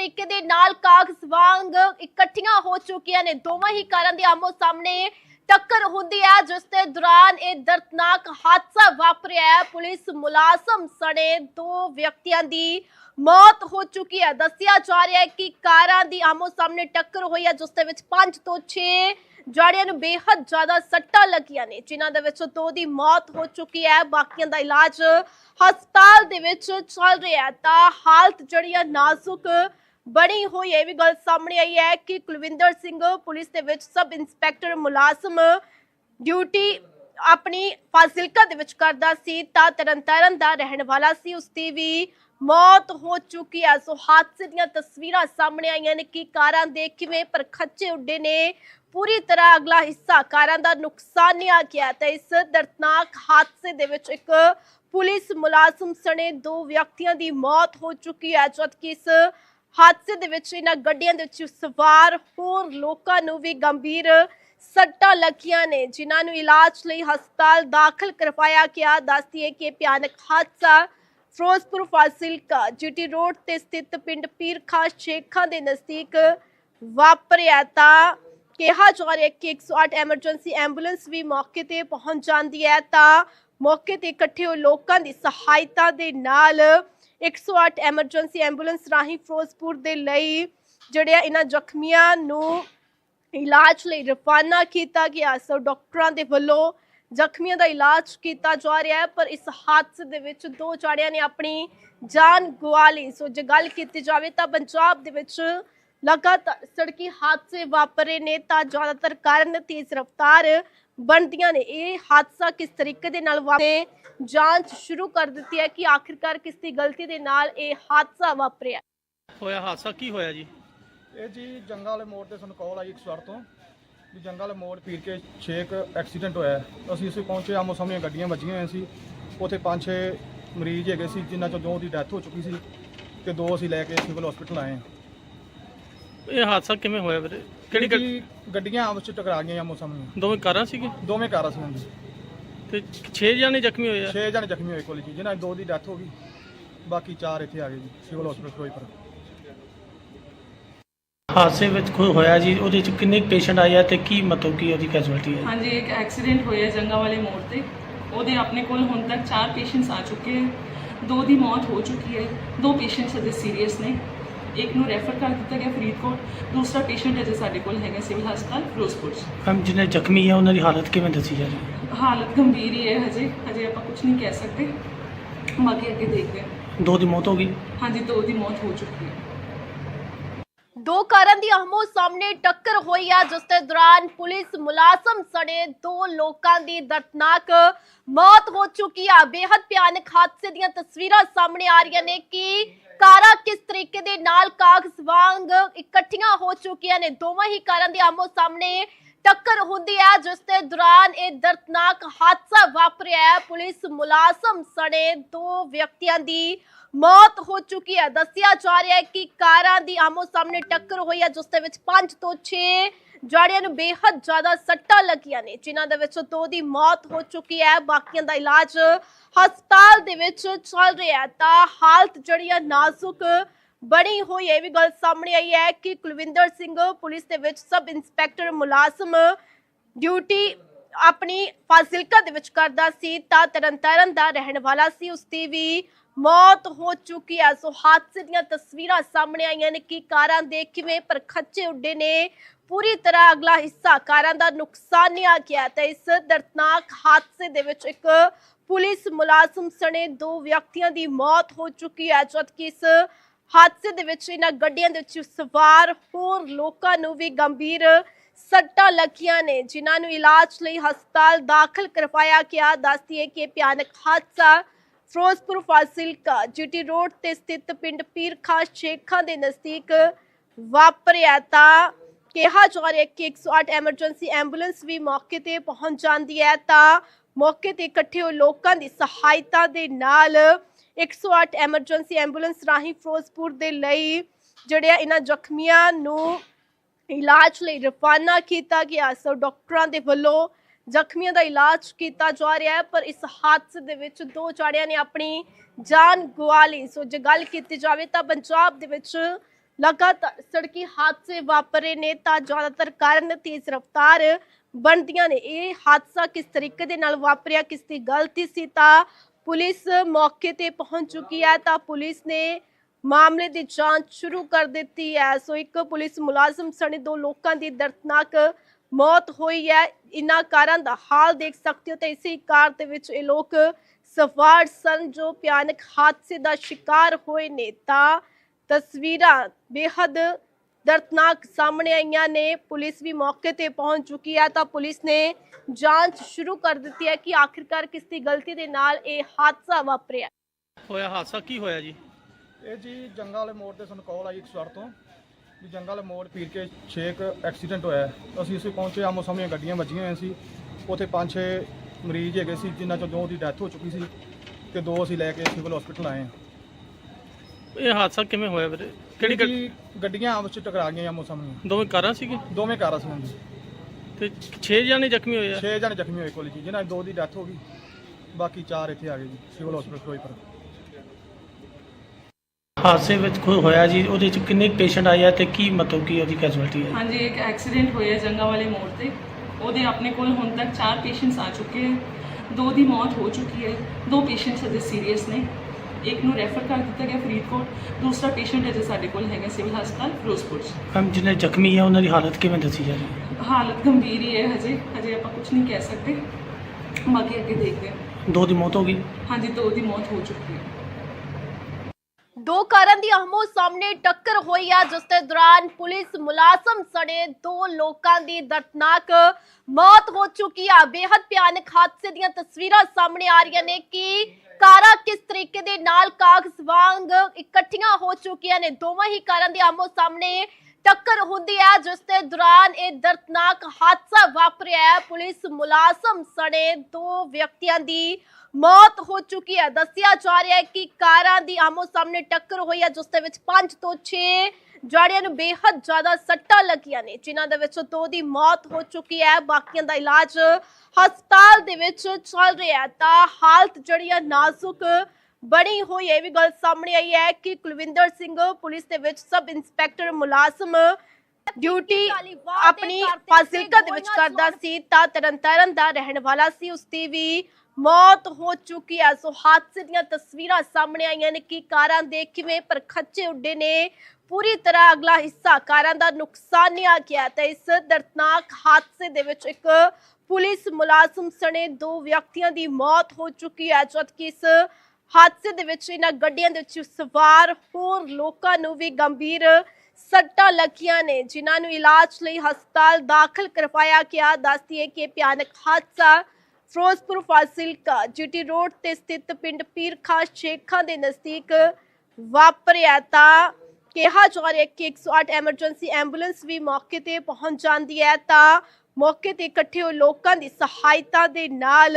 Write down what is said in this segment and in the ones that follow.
ਤਰੀਕੇ ਦੇ ਨਾਲ ਕਾਗਜ਼ ਵਾਂਗ ਇਕੱਠੀਆਂ ਹੋ ਚੁੱਕੀਆਂ ਨੇ। ਦੋਵਾਂ ਹੀ ਕਾਰਾਂ ਦੇ ਆਮੋ ਸਾਹਮਣੇ ਟੱਕਰ ਹੁੰਦੀ ਹੈ, ਜਿਸ ਦੇ ਦੌਰਾਨ ਇਹ ਦਰਦਨਾਕ ਹਾਦਸਾ ਵਾਪਰਿਆ ਹੈ। ਪੁਲਿਸ ਮੁਲਾਜ਼ਮ ਸਣੇ ਦੋ ਵਿਅਕਤੀਆਂ ਦੀ ਮੌਤ ਹੋ ਚੁੱਕੀ ਹੈ। ਦੱਸਿਆ ਜਾ ਰਿਹਾ ਹੈ ਕਿ ਕਾਰਾਂ ਦੀ ਆਮੋ ਸਾਹਮਣੇ ਟੱਕਰ ਹੋਈ ਹੈ, ਜਿਸ ਦੇ ਵਿੱਚ 5 ਤੋਂ 6 ਜਾੜਿਆਂ ਨੂੰ ਬੇਹੱਦ ਜ਼ਿਆਦਾ ਸੱਟਾਂ ਲੱਗੀਆਂ ਨੇ, ਜਿਨ੍ਹਾਂ ਦੇ ਵਿੱਚੋਂ ਦੋ ਦੀ ਮੌਤ ਹੋ ਚੁੱਕੀ ਹੈ। ਬਾਕੀਆਂ ਦਾ ਇਲਾਜ ਹਸਪਤਾਲ ਦੇ ਵਿੱਚ ਚੱਲ ਰਿਹਾ ਤਾਂ ਹਾਲਤ ਜਿਹੜੀ ਹੈ ਨਾਜ਼ੁਕ ਬਣੀ ਹੋਈ ਇਹ ਵੀ ਗੱਲ ਸਾਹਮਣੇ ਆਈ ਹੈ ਕਿ ਕੁਲਵਿੰਦਰ ਸਿੰਘ ਪੁਲਿਸ ਦੇ ਵਿੱਚ ਸਬ ਇੰਸਪੈਕਟਰ ਮੁਲਾਜ਼ਮ ਡਿਊਟੀ ਆਪਣੀ ਫਾਜ਼ਿਲਕਾ ਦੇ ਵਿੱਚ ਕਰਦਾ ਸੀ ਤਾਂ ਤਰਨਤਾਰਨ ਦਾ ਰਹਿਣ ਵਾਲਾ ਸੀ ਉਸ ਦੀ ਵੀ ਮੌਤ ਹੋ ਚੁੱਕੀ ਹੈ। ਸੋ ਹਾਦਸੇ ਦੀਆਂ ਤਸਵੀਰਾਂ ਸਾਹਮਣੇ ਆਈਆਂ ਨੇ ਕਿ ਕਾਰਾਂ ਦੇ ਕਿਵੇਂ ਪਰਖੱਚੇ ਉੱਡੇ ਨੇ। ਪੂਰੀ ਤਰ੍ਹਾਂ ਅਗਲਾ ਹਿੱਸਾ ਕਾਰਾਂ ਦਾ ਨੁਕਸਾਨਿਆ ਗਿਆ ਤਾਂ ਇਸ ਦਰਦਨਾਕ ਹਾਦਸੇ ਦੇ ਵਿੱਚ ਇੱਕ ਪੁਲਿਸ ਮੁਲਾਜ਼ਮ ਸਣੇ ਦੋ ਵਿਅਕਤੀਆਂ ਦੀ ਮੌਤ ਹੋ ਚੁੱਕੀ ਹੈ, ਜਦਕਿ ਇਸ ਹਾਦਸੇ ਦੇ ਵਿੱਚ ਇਹਨਾਂ ਗੱਡੀਆਂ ਦੇ ਵਿੱਚ ਸਵਾਰ ਹੋਰ ਲੋਕਾਂ ਨੂੰ ਵੀ ਗੰਭੀਰ ਸੱਟਾਂ ਲੱਗੀਆਂ ਨੇ, ਜਿਨ੍ਹਾਂ ਨੂੰ ਇਲਾਜ ਲਈ ਹਸਪਤਾਲ ਦਾਖਲ ਕਰਵਾਇਆ ਗਿਆ। ਦੱਸਦੀ ਹੈ ਕਿ ਭਿਆਨਕ ਹਾਦਸਾ ਫਿਰੋਜ਼ਪੁਰ ਫਾਜ਼ਿਲਕਾ, ਜੀਟੀ ਰੋਡ ਤੇ ਸਥਿਤ ਪਿੰਡ ਪੀਰਖਾ ਸ਼ੇਖਾਂ ਦੇ ਨਜ਼ਦੀਕ ਵਾਪਰਿਆ। ਤਾਂ ਕਿਹਾ ਜਾ ਰਿਹਾ ਹੈ ਕਿ 108 ਐਮਰਜੈਂਸੀ ਐਂਬੂਲੈਂਸ ਵੀ ਮੌਕੇ ਤੇ ਪਹੁੰਚ ਜਾਂਦੀ ਹੈ। ਤਾਂ ਮੌਕੇ ਤੇ ਇਕੱਠੇ ਹੋਏ ਲੋਕਾਂ ਦੀ ਸਹਾਇਤਾ ਦੇ ਨਾਲ 108 ਐਮਰਜੈਂਸੀ ਐਂਬੂਲੈਂਸ ਰਾਹੀਂ ਫਿਰੋਜ਼ਪੁਰ ਦੇ ਲਈ ਜਿਹੜੇ ਇਹਨਾਂ ਜ਼ਖਮੀਆਂ ਨੂੰ ਇਲਾਜ ਲਈ ਰਵਾਨਾ ਕੀਤਾ ਗਿਆ। ਸੋ ਡਾਕਟਰਾਂ ਦੇ ਵੱਲੋਂ ਜ਼ਖਮੀਆਂ ਦਾ ਇਲਾਜ ਕੀਤਾ ਜਾ ਰਿਹਾ ਹੈ, ਪਰ ਇਸ ਹਾਦਸੇ ਦੇ ਵਿੱਚ ਦੋ ਜਾੜਿਆਂ ਨੇ ਆਪਣੀ ਜਾਨ ਗਵਾ ਲਈ। ਸੋ ਜੇ ਗੱਲ ਕੀਤੀ ਜਾਵੇ ਤਾਂ ਪੰਜਾਬ ਦੇ ਵਿੱਚ ਲਗਾਤਾਰ ਸੜਕੀ ਹਾਦਸੇ ਵਾਪਰੇ ਨੇ, ਤਾਂ ਜ਼ਿਆਦਾਤਰ ਕਾਰਨ ਤੇਜ਼ ਰਫ਼ਤਾਰ ਬਣਦੀਆਂ ਨੇ। ਇਹ ਹਾਦਸਾ ਕਿਸ ਤਰੀਕੇ ਦੇ ਨਾਲ ਵਾਪਰੇ ਜਾਂਚ ਸ਼ੁਰੂ ਕਰ ਦਿੱਤੀ ਹੈ ਕਿ ਆਖਿਰਕਾਰ ਕਿਸ ਦੀ ਗਲਤੀ ਦੇ ਨਾਲ ਇਹ ਹਾਦਸਾ ਵਾਪਰਿਆ। ਹੋਇਆ ਹਾਦਸਾ ਕੀ ਹੋਇਆ ਜੀ? ਇਹ ਜੀ ਜੰਗਾਂ ਵਾਲੇ ਮੋੜ ਤੇ ਸਾਨੂੰ ਕਾਲ ਆਈ 108 ਤੋਂ ਵੀ ਜੰਗਾਂ ਵਾਲੇ ਮੋੜ ਪੀਰ ਕੇ 6 ਐਕਸੀਡੈਂਟ ਹੋਇਆ ਹੈ। ਅਸੀਂ ਅਸੀਂ ਪਹੁੰਚੇ ਆਮੋ ਸਾਹਮਣੇ ਗੱਡੀਆਂ ਵੱਜੀਆਂ ਹੋਈਆਂ ਸੀ। ਉੱਥੇ 5-6 ਮਰੀਜ਼ ਹੈਗੇ ਸੀ ਜਿਨ੍ਹਾਂ ਚੋਂ ਦੋ ਦੀ ਡੈਥ ਹੋ ਚੁੱਕੀ ਸੀ ਤੇ ਦੋ ਅਸੀਂ ਲੈ ਕੇ ਸਿਵਲ ਹਸਪੀਟਲ ਆਏ ਹਾਂ। ਇਹ ਹਾਦਸਾ ਕਿਵੇਂ ਹੋਇਆ ਵੀਰੇ? ਕਿਹੜੀ ਜੀ ਗੱਡੀਆਂ ਆਪਸ ਵਿੱਚ ਟਕਰਾ ਗਈਆਂ ਆਮੋ ਸਾਹਮਣੇ ਗੱਡੀ- ਦੋਵੇਂ ਕਾਰਾਂ ਸੀਗੇ ਦੋਵੇਂ ਕਾਰਾਂ ਸੀ ਹਾਂਜੀ। ਤੇ 6 ਜਣੇ ਜ਼ਖਮੀ ਹੋਏ ਆ? 6 ਜਣੇ ਜ਼ਖਮੀ ਹੋਏ ਕੋਲ ਜੀ ਜਿਨ੍ਹਾਂ ਦੀ ਦੋ ਦੀ ਡੈਥ ਹੋ ਗਈ। ਬਾਕੀ ਚਾਰ ਇੱਥੇ ਆ ਗਏ ਜੀ ਸਿਵਲ ਹਸਪੀਟਲ ਫਿਰੋਜ਼ਪੁਰ ਹਾਦਸੇ ਵਿੱਚ ਕੋਈ ਹੋਇਆ ਜੀ ਉਹਦੇ ਚ ਕਿੰਨੇ ਪੇਸ਼ੈਂਟ ਆਏ ਆ ਤੇ ਕੀ ਮਤਲਬ ਕੀ ਉਹਦੀ ਕੈਜੁਅਲਟੀ ਹੈ? ਹਾਂਜੀ ਇੱਕ ਐਕਸੀਡੈਂਟ ਹੋਇਆ ਜੰਗਾ ਵਾਲੇ ਮੋੜ ਤੇ। ਉਹਦੇ ਆਪਣੇ ਕੋਲ ਹੁਣ ਤੱਕ 4 ਪੇਸ਼ੈਂਟਸ ਆ ਚੁੱਕੇ ਹੈ ਦੋ ਦੀ ਮੌਤ ਹੋ ਚੁੱਕੀ ਹੈ। ਦੋ ਪੇਸ਼ੈਂਟਸ ਅਜੇ ਸੀਰੀਅਸ ਨੇ। ਇੱਕ ਨੂੰ ਰੈਫਰ ਕਰ ਦਿੱਤਾ ਗਿਆ ਫਰੀਦਕੋਟ ਦੂਸਰਾ ਪੇਸ਼ੈਂਟ ਅਜੇ ਸਾਡੇ ਕੋਲ ਹੈਗਾ ਸਿਵਲ ਹਸਪਤਾਲ ਫਿਰੋਜ਼ਪੁਰ 'ਚ। ਹਮ ਜਿਹਨੇ ਜ਼ਖਮੀ ਆ ਉਹਨਾਂ ਦੀ ਹਾਲਤ ਕਿਵੇਂ ਦੱਸੀ ਜਾ ਰਹੀ ਹੈ? ਹਾਲਤ ਗੰਭੀਰ ਹੀ ਹੈ ਹਜੇ ਹਜੇ ਆਪਾਂ ਕੁਝ ਨਹੀਂ ਕਹਿ ਸਕਦੇ। ਬਾਕੀ ਅੱਗੇ ਦੇਖਦੇ ਹਾਂ। ਦੋ ਦੀ ਮੌਤ ਹੋ ਗਈ? ਹਾਂਜੀ ਦੋ ਦੀ ਮੌਤ ਹੋ ਚੁੱਕੀ ਹੈ। ਦੋ ਕਾਰਾਂ ਦੀ ਆਹਮੋ ਸਾਹਮਣੇ ਟੱਕਰ ਹੋਈ ਆ ਜਿਸ ਦੇ ਦੌਰਾਨ ਪੁਲਿਸ ਮੁਲਾਜ਼ਮ ਸਣੇ ਦੋ ਲੋਕਾਂ ਦੀ ਦਰਦਨਾਕ ਮੌਤ ਹੋ ਚੁੱਕੀ ਆ। ਬੇहद ਭਿਆਨਕ ਹਾਦਸੇ ਦੀਆਂ ਤਸਵੀਰਾਂ ਸਾਹਮਣੇ ਆ ਰਹੀਆਂ ਨੇ ਕਿ ਕਾਰਾਂ ਕਿਸ ਤਰੀਕੇ ਦੇ ਨਾਲ ਕਾਗਜ਼ ਵਾਂਗ ਇਕੱਠੀਆਂ ਹੋ ਚੁੱਕੀਆਂ ਨੇ? ਦੋਵਾਂ ਹੀ ਕਾਰਾਂ ਦੀ ਆਹਮੋ ਸਾਹਮਣੇ ਟੱਕਰ ਹੁੰਦੀ ਹੈ, ਜਿਸ ਦੇ ਦੌਰਾਨ ਇਹ ਦਰਦਨਾਕ ਹਾਦਸਾ ਵਾਪਰਿਆ ਹੈ। ਪੁਲਿਸ ਮੁਲਾਜ਼ਮ ਸਣੇ ਦੋ ਵਿਅਕਤੀਆਂ ਦੀ ਮੌਤ ਹੋ ਚੁੱਕੀ ਹੈ। ਦੱਸਿਆ ਜਾ ਰਿਹਾ ਹੈ ਕਿ ਕਾਰਾਂ ਦੀ ਆਮੋ ਸਾਹਮਣੇ ਟੱਕਰ ਹੋਈ ਹੈ, ਜਿਸ ਦੇ ਵਿੱਚ 5 ਤੋਂ 6 ਜਾੜਿਆਂ ਨੂੰ ਬੇਹੱਦ ਜ਼ਿਆਦਾ ਸੱਟਾਂ ਲੱਗੀਆਂ ਨੇ, ਜਿਨ੍ਹਾਂ ਦੇ ਵਿੱਚੋਂ ਦੋ ਦੀ ਮੌਤ ਹੋ ਚੁੱਕੀ ਹੈ। ਬਾਕੀਆਂ ਦਾ ਇਲਾਜ ਹਸਪਤਾਲ ਦੇ ਵਿੱਚ ਚੱਲ ਰਿਹਾ ਤਾਂ ਹਾਲਤ ਜਿਹੜੀ ਹੈ ਨਾਜ਼ੁਕ ਬਣੀ ਹੋਈ ਇਹ ਵੀ ਗੱਲ ਸਾਹਮਣੇ ਆਈ ਹੈ ਕਿ ਕੁਲਵਿੰਦਰ ਸਿੰਘ ਪੁਲਿਸ ਦੇ ਵਿੱਚ ਸਬ ਇੰਸਪੈਕਟਰ ਮੁਲਾਜ਼ਮ ਡਿਊਟੀ ਆਪਣੀ ਫਾਜ਼ਿਲਕਾ ਦੇ ਵਿੱਚ ਕਰਦਾ ਸੀ, ਤਾਂ ਤਰਨਤਾਰਨ ਦਾ ਰਹਿਣ ਵਾਲਾ ਸੀ। ਉਸ ਦੀ ਵੀ ਮੌਤ ਹੋ ਚੁੱਕੀ ਹੈ। ਸੋ ਹਾਦਸੇ ਦੀਆਂ ਤਸਵੀਰਾਂ ਸਾਹਮਣੇ ਆਈਆਂ ਨੇ ਕਿ ਕਾਰਾਂ ਦੇ ਕਿਵੇਂ ਪਰਖੱਚੇ ਉੱਡੇ ਨੇ। ਪੂਰੀ ਤਰ੍ਹਾਂ ਅਗਲਾ ਹਿੱਸਾ ਕਾਰਾਂ ਦਾ ਨੁਕਸਾਨਿਆ ਗਿਆ ਤੇ ਇਸ ਦਰਦਨਾਕ ਹਾਦਸੇ ਦੇ ਵਿੱਚ ਇੱਕ ਪੁਲਿਸ ਮੁਲਾਜ਼ਮ ਸਣੇ ਦੋ ਵਿਅਕਤੀਆਂ ਦੀ ਮੌਤ ਹੋ ਚੁੱਕੀ ਹੈ, ਜਦਕਿ ਇਸ ਹਾਦਸੇ ਦੇ ਵਿੱਚ ਇਹਨਾਂ ਗੱਡੀਆਂ ਦੇ ਵਿੱਚ ਸਵਾਰ ਹੋਰ ਲੋਕਾਂ ਨੂੰ ਵੀ ਗੰਭੀਰ ਸੱਟਾਂ ਲੱਗੀਆਂ ਨੇ, ਜਿਨ੍ਹਾਂ ਨੂੰ ਇਲਾਜ ਲਈ ਹਸਪਤਾਲ ਦਾਖਲ ਕਰਵਾਇਆ ਗਿਆ। ਦੱਸਦੀ ਹੈ ਕਿ ਭਿਆਨਕ ਹਾਦਸਾ ਫਿਰੋਜ਼ਪੁਰ ਫਾਜ਼ਿਲਕਾ ਜੀਟੀ ਰੋਡ ਤੇ ਸਥਿਤ ਪਿੰਡ ਪੀਰਖਾ ਸ਼ੇਖਾਂ ਦੇ ਨਜ਼ਦੀਕ ਵਾਪਰਿਆ। ਤਾਂ ਕਿਹਾ ਜਾ ਰਿਹਾ ਹੈ ਕਿ 108 ਐਮਰਜੈਂਸੀ ਐਂਬੂਲੈਂਸ ਵੀ ਮੌਕੇ ਤੇ ਪਹੁੰਚ ਜਾਂਦੀ ਹੈ। ਤਾਂ ਮੌਕੇ ਤੇ ਇਕੱਠੇ ਹੋਏ ਲੋਕਾਂ ਦੀ ਸਹਾਇਤਾ ਦੇ ਨਾਲ 108 ਐਮਰਜੈਂਸੀ ਐਂਬੂਲੈਂਸ ਰਾਹੀਂ ਫਿਰੋਜ਼ਪੁਰ ਦੇ ਲਈ ਜਿਹੜੇ ਆ ਇਹਨਾਂ ਜ਼ਖਮੀਆਂ ਨੂੰ ਇਲਾਜ ਲਈ ਰਵਾਨਾ ਕੀਤਾ ਗਿਆ। ਸੋ ਡਾਕਟਰਾਂ ਦੇ ਵੱਲੋਂ ਜ਼ਖਮੀਆਂ ਦਾ ਇਲਾਜ ਕੀਤਾ ਜਾ ਰਿਹਾ ਹੈ, ਪਰ ਇਸ ਹਾਦਸੇ ਦੇ ਵਿੱਚ ਦੋ ਜਾੜਿਆਂ ਨੇ ਆਪਣੀ ਜਾਨ ਗਵਾ ਲਈ। ਸੋ ਜੇ ਗੱਲ ਕੀਤੀ ਜਾਵੇ ਤਾਂ ਪੰਜਾਬ ਦੇ ਵਿੱਚ ਲਗਾਤਾਰ ਸੜਕੀ ਹਾਦਸੇ ਵਾਪਰੇ ਨੇ ਤਾਂ ਜ਼ਿਆਦਾਤਰ ਕਾਰਨ ਤੇਜ਼ ਰਫ਼ਤਾਰ ਬਣਦੀਆਂ ਨੇ। ਇਹ ਹਾਦਸਾ ਕਿਸ ਤਰੀਕੇ ਦੇ ਨਾਲ ਵਾਪਰਿਆ, ਕਿਸ ਦੀ ਗਲਤੀ ਸੀ? ਤਾਂ ਪੁਲਿਸ ਮੌਕੇ ਤੇ ਪਹੁੰਚ ਚੁੱਕੀ ਹੈ ਤਾਂ ਪੁਲਿਸ ਨੇ ਮਾਮਲੇ ਦੀ ਜਾਂਚ ਸ਼ੁਰੂ ਕਰ ਦਿੱਤੀ ਹੈ। ਸੋ ਇੱਕ ਪੁਲਿਸ ਮੁਲਾਜ਼ਮ ਸਣੇ ਦੋ ਲੋਕਾਂ ਦੀ ਦਰਦਨਾਕ ਮੌਤ ਹੋਈ ਹੈ। ਇਨ੍ਹਾਂ ਕਾਰਾਂ ਦਾ ਹਾਲ ਦੇਖ ਸਕਦੇ ਹੋ ਤੇ ਇਸੇ ਕਾਰ ਦੇ ਵਿੱਚ ਇਹ ਲੋਕ ਸਵਾਰ ਸਨ ਜੋ ਭਿਆਨਕ ਹਾਦਸੇ ਦਾ ਸ਼ਿਕਾਰ ਹੋਏ ਨੇ। ਤਾਂ ਤਸਵੀਰਾਂ ਬੇहद ਦਰਦਨਾਕ ਸਾਹਮਣੇ ਆਈਆਂ ਨੇ। ਪੁਲਿਸ ਵੀ ਮੌਕੇ ਤੇ ਪਹੁੰਚ ਚੁੱਕੀ ਹੈ ਤਾਂ ਪੁਲਿਸ ਨੇ ਜਾਂਚ ਸ਼ੁਰੂ ਕਰ ਦਿੱਤੀ ਹੈ ਕਿ ਆਖਿਰਕਾਰ ਕਿਸ ਦੀ ਗਲਤੀ ਦੇ ਨਾਲ ਇਹ ਹਾਦਸਾ ਵਾਪਰਿਆ। ਹੋਇਆ ਹਾਦਸਾ ਕੀ ਹੋਇਆ ਜੀ? ਇਹ ਜੀ ਜੰਗਾ ਵਾਲੇ ਮੋੜ ਤੇ ਸਾਨੂੰ ਕਾਲ ਆਈ 108 ਤੋਂ ਵੀ ਜੰਗਾ ਵਾਲੇ ਮੋੜ ਪੀਰ ਕੇ 6 ਐਕਸੀਡੈਂਟ ਹੋਇਆ। ਹੈ। ਅਸੀਂ ਅਸੀਂ ਪਹੁੰਚੇ ਆਮੋ ਸਾਹਮਣੇ ਗੱਡੀਆਂ ਵੱਜੀਆਂ ਹੋਈਆਂ ਸੀ। ਉੱਥੇ 5-6 ਮਰੀਜ਼ ਹੈਗੇ ਸੀ ਜਿਨ੍ਹਾਂ ਚੋਂ ਦੋ ਦੀ ਡੈਥ ਹੋ ਚੁੱਕੀ ਸੀ ਤੇ ਦੋ ਅਸੀਂ ਲੈ ਕੇ ਸਿਵਲ ਹਸਪੀਟਲ ਆਏ ਹਾਂ। ਇਹ ਹਾਦਸਾ ਕਿਵੇਂ ਹੋਇਆ ਵੀਰੇ? ਕਿਹੜੀ ਗੱਡੀ ਜੀ ਗੱਡੀਆਂ ਆਪਸ ਵਿੱਚ ਟਕਰਾ ਗਈਆਂ ਆਮੋ ਸਾਹਮਣੇ। ਦੋਵੇਂ ਕਾਰਾਂ ਸੀਗੇ ਦੋਵੇਂ ਕਾਰਾਂ ਸੀ ਹਾਂਜੀ। ਤੇ 6 ਜਣੇ ਜ਼ਖਮੀ ਹੋਏ ਆ? 6 ਜਣੇ ਜ਼ਖਮੀ ਹੋਏ ਕੋਲ ਜੀ ਜਿਨ੍ਹਾਂ ਦੀ ਦੋ ਦੀ ਡੈਥ ਹੋ ਗਈ। ਬਾਕੀ ਚਾਰ ਇੱਥੇ ਆ ਗਏ ਜੀ ਸਿਵਲ ਹਸਪੀਟਲ ਫਿਰੋਜ਼ਪੁਰ। ਹਾਦਸੇ ਵਿੱਚ ਕੋਈ ਹੋਇਆ ਜੀ? ਉਹਦੇ ਚ ਕਿੰਨੇ ਪੇਸ਼ੈਂਟ ਆਏ ਆ ਤੇ ਕੀ ਮਤਲਬ ਕੀ ਉਹਦੀ ਕੈਜੁਅਲਟੀ ਹੈ? ਹਾਂਜੀ ਇੱਕ ਐਕਸੀਡੈਂਟ ਹੋਇਆ ਜੰਗਾ ਵਾਲੇ ਮੋੜ ਤੇ। ਉਹਦੇ ਆਪਣੇ ਕੋਲ ਹੁਣ ਤੱਕ 4 ਪੇਸ਼ੈਂਟਸ ਆ ਚੁੱਕੇ ਹੈ ਦੋ ਦੀ ਮੌਤ ਹੋ ਚੁੱਕੀ ਹੈ। ਦੋ ਪੇਸ਼ੈਂਟਸ ਅਜੇ ਸੀਰੀਅਸ ਨੇ। ਇੱਕ ਨੂੰ ਰੈਫਰ ਕਰ ਦਿੱਤਾ ਗਿਆ ਫਰੀਦਕੋਟ ਦੂਸਰਾ ਪੇਸ਼ੈਂਟ ਅਜੇ ਸਾਡੇ ਕੋਲ ਹੈਗਾ ਸਿਵਲ ਹਸਪਤਾਲ ਫਿਰੋਜ਼ਪੁਰ 'ਚ। ਮੈਮ ਜਿਹਨੇ ਜ਼ਖਮੀ ਆ ਉਹਨਾਂ ਦੀ ਹਾਲਤ ਕਿਵੇਂ ਦੱਸੀ ਜਾ ਰਹੀ ਹੈ? ਹਾਲਤ ਗੰਭੀਰ ਹੀ ਹੈ ਹਜੇ ਹਜੇ ਆਪਾਂ ਕੁਝ ਨਹੀਂ ਕਹਿ ਸਕਦੇ। ਬਾਕੀ ਅੱਗੇ ਦੇਖਦੇ ਹਾਂ। ਦੋ ਦੀ ਮੌਤ ਹੋ ਗਈ? ਹਾਂਜੀ ਦੋ ਦੀ ਮੌਤ ਹੋ ਚੁੱਕੀ ਹੈ। ਦੋ ਕਾਰਾਂ ਦੀ ਆਹਮੋ ਸਾਹਮਣੇ ਟੱਕਰ ਹੋਈ ਆ ਜਿਸ ਦੇ ਦੌਰਾਨ ਪੁਲਿਸ ਮੁਲਾਜ਼ਮ ਸਣੇ ਦੋ ਲੋਕਾਂ ਦੀ ਦਰਦਨਾਕ ਮੌਤ ਹੋ ਚੁੱਕੀ ਆ। ਬੇहद ਭਿਆਨਕ ਹਾਦਸੇ ਦੀਆਂ ਤਸਵੀਰਾਂ ਸਾਹਮਣੇ ਆ ਰਹੀਆਂ ਨੇ ਕਿ ਕਾਰਾਂ ਕਿਸ ਤਰੀਕੇ ਦੇ ਨਾਲ ਕਾਗਜ਼ ਵਾਂਗ ਇਕੱਠੀਆਂ ਹੋ ਚੁੱਕੀਆਂ ਨੇ? ਦੋਵਾਂ ਹੀ ਕਾਰਾਂ ਦੀ ਆਹਮੋ ਸਾਹਮਣੇ ਟੱਕਰ ਹੁੰਦੀ ਹੈ, ਜਿਸ ਦੇ ਦੌਰਾਨ ਇਹ ਦਰਦਨਾਕ ਹਾਦਸਾ ਵਾਪਰਿਆ ਹੈ। ਪੁਲਿਸ ਮੁਲਾਜ਼ਮ ਸਣੇ ਦੋ ਵਿਅਕਤੀਆਂ ਦੀ ਮੌਤ ਹੋ ਚੁੱਕੀ ਹੈ। ਦੱਸਿਆ ਜਾ ਰਿਹਾ ਹੈ ਕਿ ਕਾਰਾਂ ਦੀ ਆਮੋ ਸਾਹਮਣੇ ਟੱਕਰ ਹੋਈ ਹੈ, ਜਿਸ ਦੇ ਵਿੱਚ 5 ਤੋਂ 6 ਜਾੜਿਆਂ ਨੂੰ ਬੇਹੱਦ ਜ਼ਿਆਦਾ ਸੱਟਾਂ ਲੱਗੀਆਂ ਨੇ, ਜਿਨ੍ਹਾਂ ਦੇ ਵਿੱਚ ਦੋ ਦੀ ਮੌਤ ਹੋ ਚੁੱਕੀ ਹੈ। ਬਾਕੀਆਂ ਦਾ ਇਲਾਜ ਹਸਪਤਾਲ ਦੇ ਵਿੱਚ ਚੱਲ ਰਿਹਾ ਤਾਂ ਹਾਲਤ ਜਿਹੜੀ ਹੈ ਨਾਜ਼ੁਕ ਬਣੀ ਹੋਈ ਇਹ ਵੀ ਗੱਲ ਸਾਹਮਣੇ ਆਈ ਹੈ ਕਿ ਕੁਲਵਿੰਦਰ ਸਿੰਘ ਪੁਲਿਸ ਦੇ ਵਿੱਚ ਸਬ ਇੰਸਪੈਕਟਰ ਮੁਲਾਜ਼ਮ ਡਿਊਟੀ ਆਪਣੀ ਫਾਜ਼ਿਲਕਾ ਦੇ ਵਿੱਚ ਕਰਦਾ ਸੀ। ਤਾਂ ਤਰਨਤਾਰਨ ਦਾ ਰਹਿਣ ਵਾਲਾ ਸੀ। ਉਸ ਦੀ ਵੀ ਮੌਤ ਹੋ ਚੁੱਕੀ ਹੈ। ਸੋ ਹਾਦਸੇ ਦੀਆਂ ਤਸਵੀਰਾਂ ਸਾਹਮਣੇ ਆਈਆਂ ਨੇ ਕਿ ਕਾਰਾਂ ਦੇ ਕਿਵੇਂ ਪਰਖੱਚੇ ਉੱਡੇ ਨੇ। ਪੂਰੀ ਤਰ੍ਹਾਂ ਅਗਲਾ ਹਿੱਸਾ ਕਾਰਾਂ ਦਾ ਨੁਕਸਾਨਿਆ ਗਿਆ ਤੇ ਇਸ ਦਰਦਨਾਕ ਹਾਦਸੇ ਦੇ ਵਿੱਚ ਇੱਕ ਪੁਲਿਸ ਮੁਲਾਜ਼ਮ ਸਣੇ ਦੋ ਵਿਅਕਤੀਆਂ ਦੀ ਮੌਤ ਹੋ ਚੁੱਕੀ ਹੈ, ਜਦਕਿ ਇਸ ਹਾਦਸੇ ਦੇ ਵਿੱਚ ਇਹਨਾਂ ਗੱਡੀਆਂ ਦੇ ਵਿੱਚ ਸਵਾਰ ਹੋਰ ਲੋਕਾਂ ਨੂੰ ਵੀ ਗੰਭੀਰ ਸੱਟਾਂ ਲੱਗੀਆਂ ਨੇ, ਜਿਨ੍ਹਾਂ ਨੂੰ ਇਲਾਜ ਲਈ ਹਸਪਤਾਲ ਦਾਖਲ ਕਰਵਾਇਆ ਗਿਆ। ਦੱਸਦੀ ਹੈ ਕਿ ਭਿਆਨਕ ਹਾਦਸਾ ਫਿਰੋਜ਼ਪੁਰ ਫਾਜ਼ਿਲਕਾ ਜੀਟੀ ਰੋਡ ਤੇ ਸਥਿਤ ਪਿੰਡ ਪੀਰਖਾ ਸ਼ੇਖਾਂ ਦੇ ਨਜ਼ਦੀਕ ਵਾਪਰਿਆ। ਤਾਂ ਕਿਹਾ ਜਾ ਰਿਹਾ ਹੈ ਕਿ 108 ਐਮਰਜੈਂਸੀ ਐਂਬੂਲੈਂਸ ਵੀ ਮੌਕੇ ਤੇ ਪਹੁੰਚ ਜਾਂਦੀ ਹੈ। ਤਾਂ ਮੌਕੇ ਤੇ ਇਕੱਠੇ ਹੋਏ ਲੋਕਾਂ ਦੀ ਸਹਾਇਤਾ ਦੇ ਨਾਲ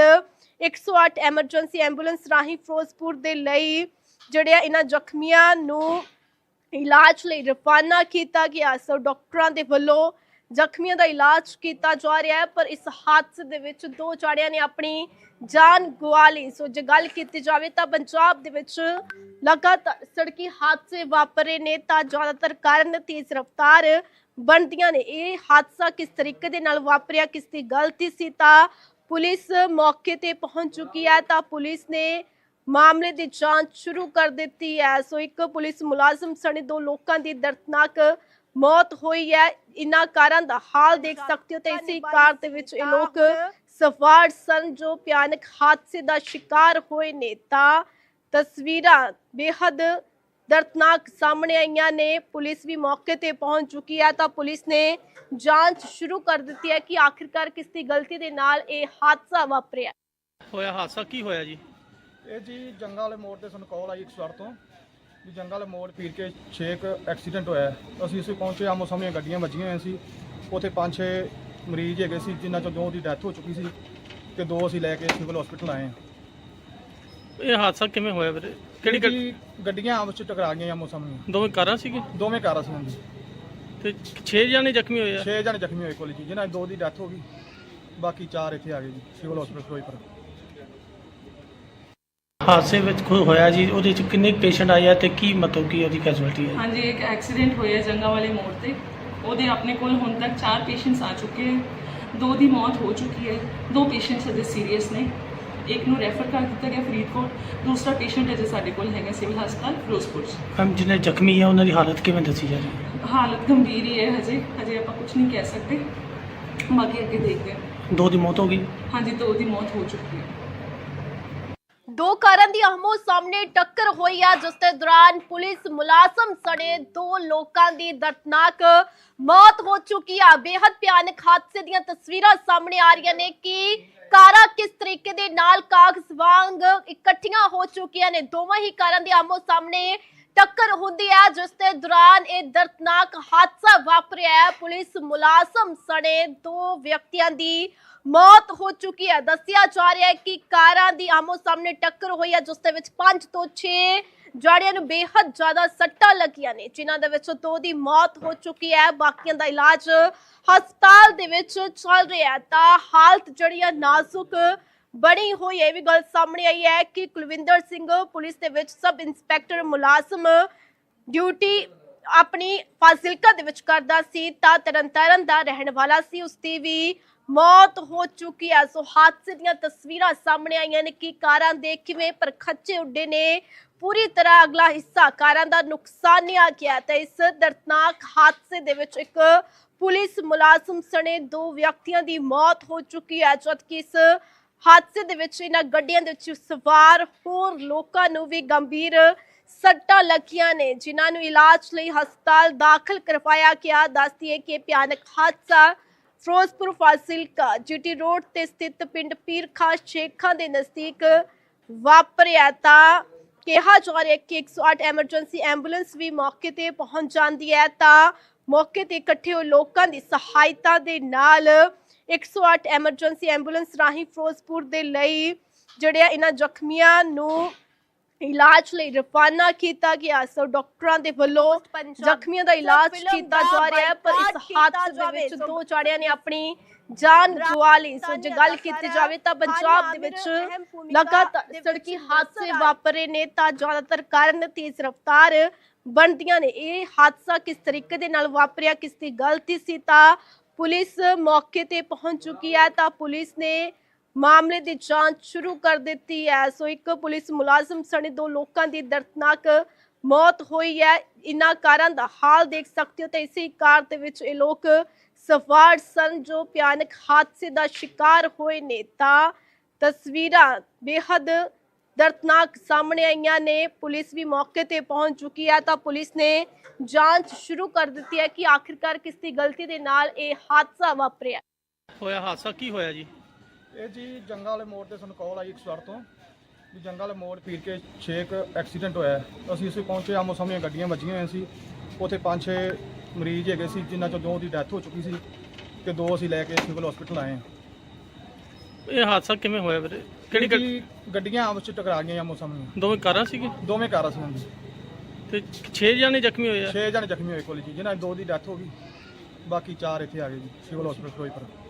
108 ਐਮਰਜੈਂਸੀ ਐਂਬੂਲੈਂਸ ਰਾਹੀਂ ਫਿਰੋਜ਼ਪੁਰ ਦੇ ਲਈ ਜਿਹੜੇ ਆ ਇਹਨਾਂ ਜ਼ਖਮੀਆਂ ਨੂੰ ਇਲਾਜ ਲਈ ਰਵਾਨਾ ਕੀਤਾ ਗਿਆ। ਸੋ ਡਾਕਟਰਾਂ ਦੇ ਵੱਲੋਂ ਜ਼ਖਮੀਆਂ ਦਾ ਇਲਾਜ ਕੀਤਾ ਜਾ ਰਿਹਾ ਹੈ, ਪਰ ਇਸ ਹਾਦਸੇ ਦੇ ਵਿੱਚ ਦੋ ਜਾੜਿਆਂ ਨੇ ਆਪਣੀ ਜਾਨ ਗਵਾ ਲਈ। ਸੋ ਜੇ ਗੱਲ ਕੀਤੀ ਜਾਵੇ ਤਾਂ ਪੰਜਾਬ ਦੇ ਵਿੱਚ ਲਗਾਤਾਰ ਸੜਕੀ ਹਾਦਸੇ ਵਾਪਰੇ ਨੇ, ਤਾਂ ਜ਼ਿਆਦਾਤਰ ਕਾਰਨ ਤੇਜ਼ ਰਫ਼ਤਾਰ ਬਣਦੀਆਂ ਨੇ। ਇਹ ਹਾਦਸਾ ਕਿਸ ਤਰੀਕੇ ਦੇ ਨਾਲ ਵਾਪਰਿਆ, ਕਿਸ ਦੀ ਗਲਤੀ ਸੀ, ਤਾਂ ਪੁਲਿਸ ਮੌਕੇ ਤੇ ਪਹੁੰਚ ਚੁੱਕੀ ਹੈ, ਤਾਂ ਪੁਲਿਸ ਨੇ ਮਾਮਲੇ ਦੀ ਜਾਂਚ ਸ਼ੁਰੂ ਕਰ ਦਿੱਤੀ ਹੈ। ਸੋ ਇੱਕ ਪੁਲਿਸ ਮੁਲਾਜ਼ਮ ਸਣੇ ਦੋ ਲੋਕਾਂ ਦੀ ਦਰਦਨਾਕ ਮੌਤ ਹੋਈ ਹੈ। ਇਨ੍ਹਾਂ ਕਾਰਾਂ ਦਾ ਹਾਲ ਦੇਖ ਸਕਦੇ ਹੋ ਤੇ ਇਸੇ ਕਾਰ ਦੇ ਵਿੱਚ ਇਹ ਲੋਕ ਸਵਾਰ ਸਨ ਜੋ ਭਿਆਨਕ ਹਾਦਸੇ ਦਾ ਸ਼ਿਕਾਰ ਹੋਏ ਨੇ। ਤਾਂ ਤਸਵੀਰਾਂ ਬੇहद ਦਰਦਨਾਕ ਸਾਹਮਣੇ ਆਈਆਂ ਨੇ। ਪੁਲਿਸ ਵੀ ਮੌਕੇ ਤੇ ਪਹੁੰਚ ਚੁੱਕੀ ਹੈ ਤਾਂ ਪੁਲਿਸ ਨੇ ਜਾਂਚ ਸ਼ੁਰੂ ਕਰ ਦਿੱਤੀ ਹੈ ਕਿ ਆਖਿਰਕਾਰ ਕਿਸ ਦੀ ਗਲਤੀ ਦੇ ਨਾਲ ਇਹ ਹਾਦਸਾ ਵਾਪਰਿਆ। ਹੋਇਆ ਹਾਦਸਾ ਕੀ ਹੋਇਆ ਜੀ? ਇਹ ਜੀ ਜੰਗਾ ਵਾਲੇ ਮੋੜ ਤੇ ਸਾਨੂੰ ਕਾਲ ਆਈ 108 ਤੋਂ। ਵੀ ਜੰਗਾ ਵਾਲੇ ਮੋੜ ਪੀਰ ਕੇ 6 ਐਕਸੀਡੈਂਟ ਹੋਇਆ ਹੈ। ਅਸੀਂ ਅਸੀਂ ਪਹੁੰਚੇ ਆਮੋ ਸਾਹਮਣੇ ਗੱਡੀਆਂ ਵੱਜੀਆਂ ਹੋਈਆਂ ਸੀ। ਉੱਥੇ 5-6 ਮਰੀਜ਼ ਹੈਗੇ ਸੀ ਜਿਨ੍ਹਾਂ ਚੋਂ ਦੋ ਦੀ ਡੈਥ ਹੋ ਚੁੱਕੀ ਸੀ ਤੇ ਦੋ ਅਸੀਂ ਲੈ ਕੇ ਸਿਵਲ ਹਸਪੀਟਲ ਆਏ ਹਾਂ। ਇਹ ਹਾਦਸਾ ਕਿਵੇਂ ਹੋਇਆ ਵੀਰੇ? ਕਿਹੜੀ ਗੱਡੀ ਜੀ ਗੱਡੀਆਂ ਆਪਸ ਵਿੱਚ ਟਕਰਾ ਗਈਆਂ ਆਮੋ ਸਾਹਮਣੇ। ਦੋਵੇਂ ਕਾਰਾਂ ਸੀਗੇ ਦੋਵੇਂ ਕਾਰਾਂ ਸੀ ਹਾਂਜੀ। ਤੇ 6 ਜਣੇ ਜ਼ਖਮੀ ਹੋਏ ਆ? 6 ਜਣੇ ਜ਼ਖਮੀ ਹੋਏ ਕੋਲ ਜੀ ਜਿਨ੍ਹਾਂ ਦੀ ਦੋ ਦੀ ਡੈਥ ਹੋ ਗਈ। ਬਾਕੀ ਚਾਰ ਇੱਥੇ ਆ ਗਏ ਜੀ ਸਿਵਲ ਹਸਪੀਟਲ ਫਿਰੋਜ਼ਪੁਰ ਹਾਦਸੇ ਵਿੱਚ ਕੋਈ ਹੋਇਆ ਜੀ ਉਹਦੇ ਚ ਕਿੰਨੇ ਪੇਸ਼ੈਂਟ ਆਏ ਆ ਤੇ ਕੀ ਮਤਲਬ ਕੀ ਉਹਦੀ ਕੈਜੁਅਲਟੀ ਹੈ? ਹਾਂਜੀ ਇੱਕ ਐਕਸੀਡੈਂਟ ਹੋਇਆ ਜੰਗਾ ਵਾਲੇ ਮੋੜ ਤੇ। ਉਹਦੇ ਆਪਣੇ ਕੋਲ ਹੁਣ ਤੱਕ 4 ਪੇਸ਼ੈਂਟਸ ਆ ਚੁੱਕੇ ਹੈ ਦੋ ਦੀ ਮੌਤ ਹੋ ਚੁੱਕੀ ਹੈ। ਦੋ ਪੇਸ਼ੈਂਟਸ ਅਜੇ ਸੀਰੀਅਸ ਨੇ। ਇੱਕ ਨੂੰ ਰੈਫਰ ਕਰ ਦਿੱਤਾ ਗਿਆ ਫਰੀਦਕੋਟ। ਦੂਸਰਾ ਪੇਸ਼ੈਂਟ ਅਜੇ ਸਾਡੇ ਕੋਲ ਹੈਗਾ ਸਿਵਲ ਹਸਪਤਾਲ ਫਿਰੋਜ਼ਪੁਰ 'ਚ। ਮੈਮ ਜਿਹਨੇ ਜ਼ਖਮੀ ਆ ਉਹਨਾਂ ਦੀ ਹਾਲਤ ਕਿਵੇਂ ਦੱਸੀ ਜਾ ਰਹੀ ਹੈ? ਹਾਲਤ ਗੰਭੀਰ ਹੀ ਹੈ ਹਜੇ। ਹਜੇ ਆਪਾਂ ਕੁਝ ਨਹੀਂ ਕਹਿ ਸਕਦੇ। ਬਾਕੀ ਅੱਗੇ ਦੇਖਦੇ ਹਾਂ। ਦੋ ਦੀ ਮੌਤ ਹੋ ਗਈ? ਹਾਂਜੀ ਦੋ ਦੀ ਮੌਤ ਹੋ ਚੁੱਕੀ ਹੈ। ਦੋ ਕਾਰਾਂ ਦੀ ਆਹਮੋ ਸਾਹਮਣੇ ਟੱਕਰ ਹੋਈ ਆ, ਜਿਸ ਦੇ ਦੌਰਾਨ ਪੁਲਿਸ ਮੁਲਾਜ਼ਮ ਸਣੇ ਦੋ ਲੋਕਾਂ ਦੀ ਦਰਦਨਾਕ ਮੌਤ ਹੋ ਚੁੱਕੀ ਆ। ਬੇहद ਭਿਆਨਕ ਹਾਦਸੇ ਦੀਆਂ ਤਸਵੀਰਾਂ ਸਾਹਮਣੇ ਆ ਰਹੀਆਂ ਨੇ ਕਿ ਕਾਰਾਂ ਕਿਸ ਤਰੀਕੇ ਦੇ ਨਾਲ ਕਾਗਜ਼ ਵਾਂਗ ਇਕੱਠੀਆਂ ਹੋ ਚੁੱਕੀਆਂ ਨੇ। ਦੋਵਾਂ ਹੀ ਕਾਰਾਂ ਦੀ ਆਹਮੋ ਸਾਹਮਣੇ ਟੱਕਰ ਹੁੰਦੀ ਹੈ ਜਿਸ ਦੇ ਦੌਰਾਨ ਇਹ ਦਰਦਨਾਕ ਹਾਦਸਾ ਵਾਪਰਿਆ। ਹੈ ਪੁਲਿਸ ਮੁਲਾਜ਼ਮ ਸਣੇ ਦੋ ਵਿਅਕਤੀਆਂ ਦੀ ਮੌਤ ਹੋ ਚੁੱਕੀ ਹੈ। ਦੱਸਿਆ ਜਾ ਰਿਹਾ ਹੈ ਕਿ ਕਾਰਾਂ ਦੀ ਆਮੋ ਸਾਹਮਣੇ ਟੱਕਰ ਹੋਈ ਹੈ, ਜਿਸ ਦੇ ਵਿੱਚ 5 ਤੋਂ 6 ਜਾੜਿਆਂ ਨੂੰ ਬੇहद ਜ਼ਿਆਦਾ ਸੱਟਾਂ ਲੱਗੀਆਂ ਨੇ, ਜਿਨ੍ਹਾਂ ਦੇ ਵਿੱਚੋਂ ਦੋ ਦੀ ਮੌਤ ਹੋ ਚੁੱਕੀ ਹੈ। ਬਾਕੀਆਂ ਦਾ ਇਲਾਜ ਹਸਪਤਾਲ ਦੇ ਵਿੱਚ ਚੱਲ ਰਿਹਾ ਤਾਂ ਹਾਲਤ ਜਿਹੜੀ ਹੈ ਨਾਜ਼ੁਕ ਬਣੀ ਹੋਈ ਇਹ ਵੀ ਗੱਲ ਸਾਹਮਣੇ ਆਈ ਹੈ ਕਿ ਕੁਲਵਿੰਦਰ ਸਿੰਘ ਪੁਲਿਸ ਦੇ ਵਿੱਚ ਸਬ ਇੰਸਪੈਕਟਰ ਮੁਲਾਜ਼ਮ ਡਿਊਟੀ ਆਪਣੀ ਫਾਜ਼ਿਲਕਾ ਦੇ ਵਿੱਚ ਕਰਦਾ ਸੀ, ਤਾਂ ਤਰਨਤਾਰਨ ਦਾ ਰਹਿਣ ਵਾਲਾ ਸੀ। ਉਸ ਦੀ ਵੀ ਮੌਤ ਹੋ ਚੁੱਕੀ ਹੈ ਸੋ ਹਾਦਸੇ ਦੀਆਂ ਤਸਵੀਰਾਂ ਸਾਹਮਣੇ ਆਈਆਂ ਨੇ ਕਿ ਕਾਰਾਂ ਦੇ ਕਿਵੇਂ ਪਰਖੱਚੇ ਉੱਡੇ ਨੇ। ਪੂਰੀ ਤਰ੍ਹਾਂ ਅਗਲਾ ਹਿੱਸਾ ਕਾਰਾਂ ਦਾ ਨੁਕਸਾਨਿਆ ਗਿਆ ਤਾਂ ਇਸ ਦਰਦਨਾਕ ਹਾਦਸੇ ਦੇ ਵਿੱਚ ਇੱਕ ਪੁਲਿਸ ਮੁਲਾਜ਼ਮ ਸਣੇ ਦੋ ਵਿਅਕਤੀਆਂ ਦੀ ਮੌਤ ਹੋ ਚੁੱਕੀ ਹੈ ਜਦਕਿ ਇਸ ਹਾਦਸੇ ਦੇ ਵਿੱਚ ਇਹਨਾਂ ਗੱਡੀਆਂ ਦੇ ਵਿੱਚ ਸਵਾਰ ਹੋਰ ਲੋਕਾਂ ਨੂੰ ਵੀ ਗੰਭੀਰ ਸੱਟਾਂ ਲੱਗੀਆਂ ਨੇ, ਜਿਨ੍ਹਾਂ ਨੂੰ ਇਲਾਜ ਲਈ ਹਸਪਤਾਲ ਦਾਖਲ ਕਰਵਾਇਆ ਗਿਆ। ਦੱਸਦੀ ਹੈ ਕਿ ਭਿਆਨਕ ਹਾਦਸਾ ਫਿਰੋਜ਼ਪੁਰ ਫਾਜ਼ਿਲਕਾ ਜੀਟੀ ਰੋਡ ਤੇ ਸਥਿਤ ਪਿੰਡ ਪੀਰ ਖਾਸ ਸ਼ੇਖਾਂ ਦੇ ਨਜ਼ਦੀਕ ਵਾਪਰਿਆ ਤਾਂ ਕਿਹਾ ਜਾ ਰਿਹਾ ਹੈ ਕਿ 108 ਐਮਰਜੈਂਸੀ ਐਂਬੂਲੈਂਸ ਵੀ ਮੌਕੇ ਤੇ ਪਹੁੰਚ ਜਾਂਦੀ ਹੈ। ਤਾਂ ਮੌਕੇ ਤੇ ਇਕੱਠੇ ਹੋਏ ਲੋਕਾਂ ਦੀ ਸਹਾਇਤਾ ਦੇ ਨਾਲ 108 ਐਮਰਜੈਂਸੀ ਐਂਬੂਲੈਂਸ ਰਾਹੀਂ ਫਿਰੋਜ਼ਪੁਰ ਦੇ ਲਈ ਜਿਹੜੇ ਆ, ਇਹਨਾਂ ਜ਼ਖਮੀਆਂ ਨੂੰ ਇਲਾਜ ਲਈ ਰਵਾਨਾ ਕੀਤਾ ਗਿਆ। ਸੋ ਡਾਕਟਰਾਂ ਦੇ ਵੱਲੋਂ ਜ਼ਖਮੀਆਂ ਦਾ ਇਲਾਜ ਕੀਤਾ ਜਾ ਰਿਹਾ ਹੈ ਪਰ ਇਸ ਹਾਦਸੇ ਦੇ ਵਿੱਚ ਦੋ ਚਾੜਿਆਂ ਨੇ ਆਪਣੀ ਜਾਨ ਗਵਾ ਲਈ। ਸੋ ਜੇ ਗੱਲ ਕੀਤੀ ਜਾਵੇ ਤਾਂ ਪੰਜਾਬ ਦੇ ਵਿੱਚ ਲਗਾਤਾਰ ਸੜਕੀ ਹਾਦਸੇ ਵਾਪਰੇ ਨੇ ਤਾਂ ਜ਼ਿਆਦਾਤਰ ਕਾਰਨ ਤੇਜ਼ ਰਫ਼ਤਾਰ ਬਣਦੀਆਂ ਨੇ। ਇਹ ਹਾਦਸਾ ਕਿਸ ਤਰੀਕੇ ਦੇ ਨਾਲ ਵਾਪਰਿਆ ਕਿਸ ਦੀ ਗਲਤੀ ਸੀ ਤਾਂ ਪੁਲਿਸ ਮੌਕੇ ਤੇ ਪਹੁੰਚ ਚੁੱਕੀ ਹੈ ਤਾਂ ਪੁਲਿਸ ਨੇ ਮਾਮਲੇ ਦੀ ਜਾਂਚ ਸ਼ੁਰੂ ਕਰ ਦਿੱਤੀ ਹੈ। ਸੋ ਇੱਕ ਪੁਲਿਸ ਮੁਲਾਜ਼ਮ ਸਣੇ ਦੋ ਲੋਕਾਂ ਦੀ ਦਰਦਨਾਕ ਮੌਤ ਹੋਈ ਹੈ। ਇਨ੍ਹਾਂ ਕਾਰਾਂ ਦਾ ਹਾਲ ਦੇਖ ਸਕਦੇ ਹੋ ਤੇ ਇਸੇ ਕਾਰ ਦੇ ਵਿੱਚ ਇਹ ਲੋਕ ਸਵਾਰ ਸਨ ਜੋ ਭਿਆਨਕ ਹਾਦਸੇ ਦਾ ਸ਼ਿਕਾਰ ਹੋਏ ਨੇ। ਤਾਂ ਤਸਵੀਰਾਂ ਬੇहद ਦਰਦਨਾਕ ਸਾਹਮਣੇ ਆਈਆਂ ਨੇ। ਪੁਲਿਸ ਵੀ ਮੌਕੇ ਤੇ ਪਹੁੰਚ ਚੁੱਕੀ ਹੈ ਤਾਂ ਪੁਲਿਸ ਨੇ ਜਾਂਚ ਸ਼ੁਰੂ ਕਰ ਦਿੱਤੀ ਹੈ ਕਿ ਆਖਿਰਕਾਰ ਕਿਸ ਦੀ ਗਲਤੀ ਦੇ ਨਾਲ ਇਹ ਹਾਦਸਾ ਵਾਪਰਿਆ। ਹੋਇਆ ਹਾਦਸਾ ਕੀ ਹੋਇਆ ਜੀ? ਇਹ ਜੀ ਜੰਗਾ ਵਾਲੇ ਮੋੜ ਤੇ ਸਾਨੂੰ ਕਾਲ ਆਈ 108 ਤੋਂ ਵੀ ਜੰਗਾ ਵਾਲੇ ਮੋੜ ਪੀਰ ਕੇ 6 ਐਕਸੀਡੈਂਟ ਹੋਇਆ ਹੈ। ਅਸੀਂ ਇਸੇ ਪਹੁੰਚੇ ਆਮੋ ਸਾਹਮਣੇ ਗੱਡੀਆਂ ਵੱਜੀਆਂ ਹੋਈਆਂ ਸੀ। ਉੱਥੇ 5-6 ਮਰੀਜ਼ ਹੈਗੇ ਸੀ ਜਿਨ੍ਹਾਂ ਚੋਂ ਦੋ ਦੀ ਡੈਥ ਹੋ ਚੁੱਕੀ ਸੀ ਤੇ ਦੋ ਅਸੀਂ ਲੈ ਕੇ ਸਿਵਲ ਹਸਪੀਟਲ ਆਏ ਹਾਂ। ਇਹ ਹਾਦਸਾ ਕਿਵੇਂ ਹੋਇਆ ਵੀਰੇ? ਕਿਹੜੀ ਗੱਡੀ ਜੀ ਗੱਡੀਆਂ ਆਪਸ ਚ ਟਕਰਾ ਗਈਆਂ ਆਮੋ ਸਾਹਮਣੇ। ਦੋਵੇਂ ਕਾਰਾਂ ਸੀਗੇ ਦੋਵੇਂ ਕਾਰਾਂ ਸੀ ਹਾਂਜੀ। ਤੇ 6 ਜਣੇ ਜ਼ਖਮੀ ਹੋਏ ਆ? 6 ਜਣੇ ਜ਼ਖਮੀ ਹੋਏ ਕੋਲ ਜੀ ਜਿਨ੍ਹਾਂ ਦੋ ਦੀ ਡੈਥ ਹੋ ਗਈ। ਬਾਕੀ ਚਾਰ ਇੱਥੇ ਆ ਗਏ ਜੀ ਸਿਵਲ ਹਸਪੀਟਲ ਫਿਰੋਜ਼ਪੁਰ।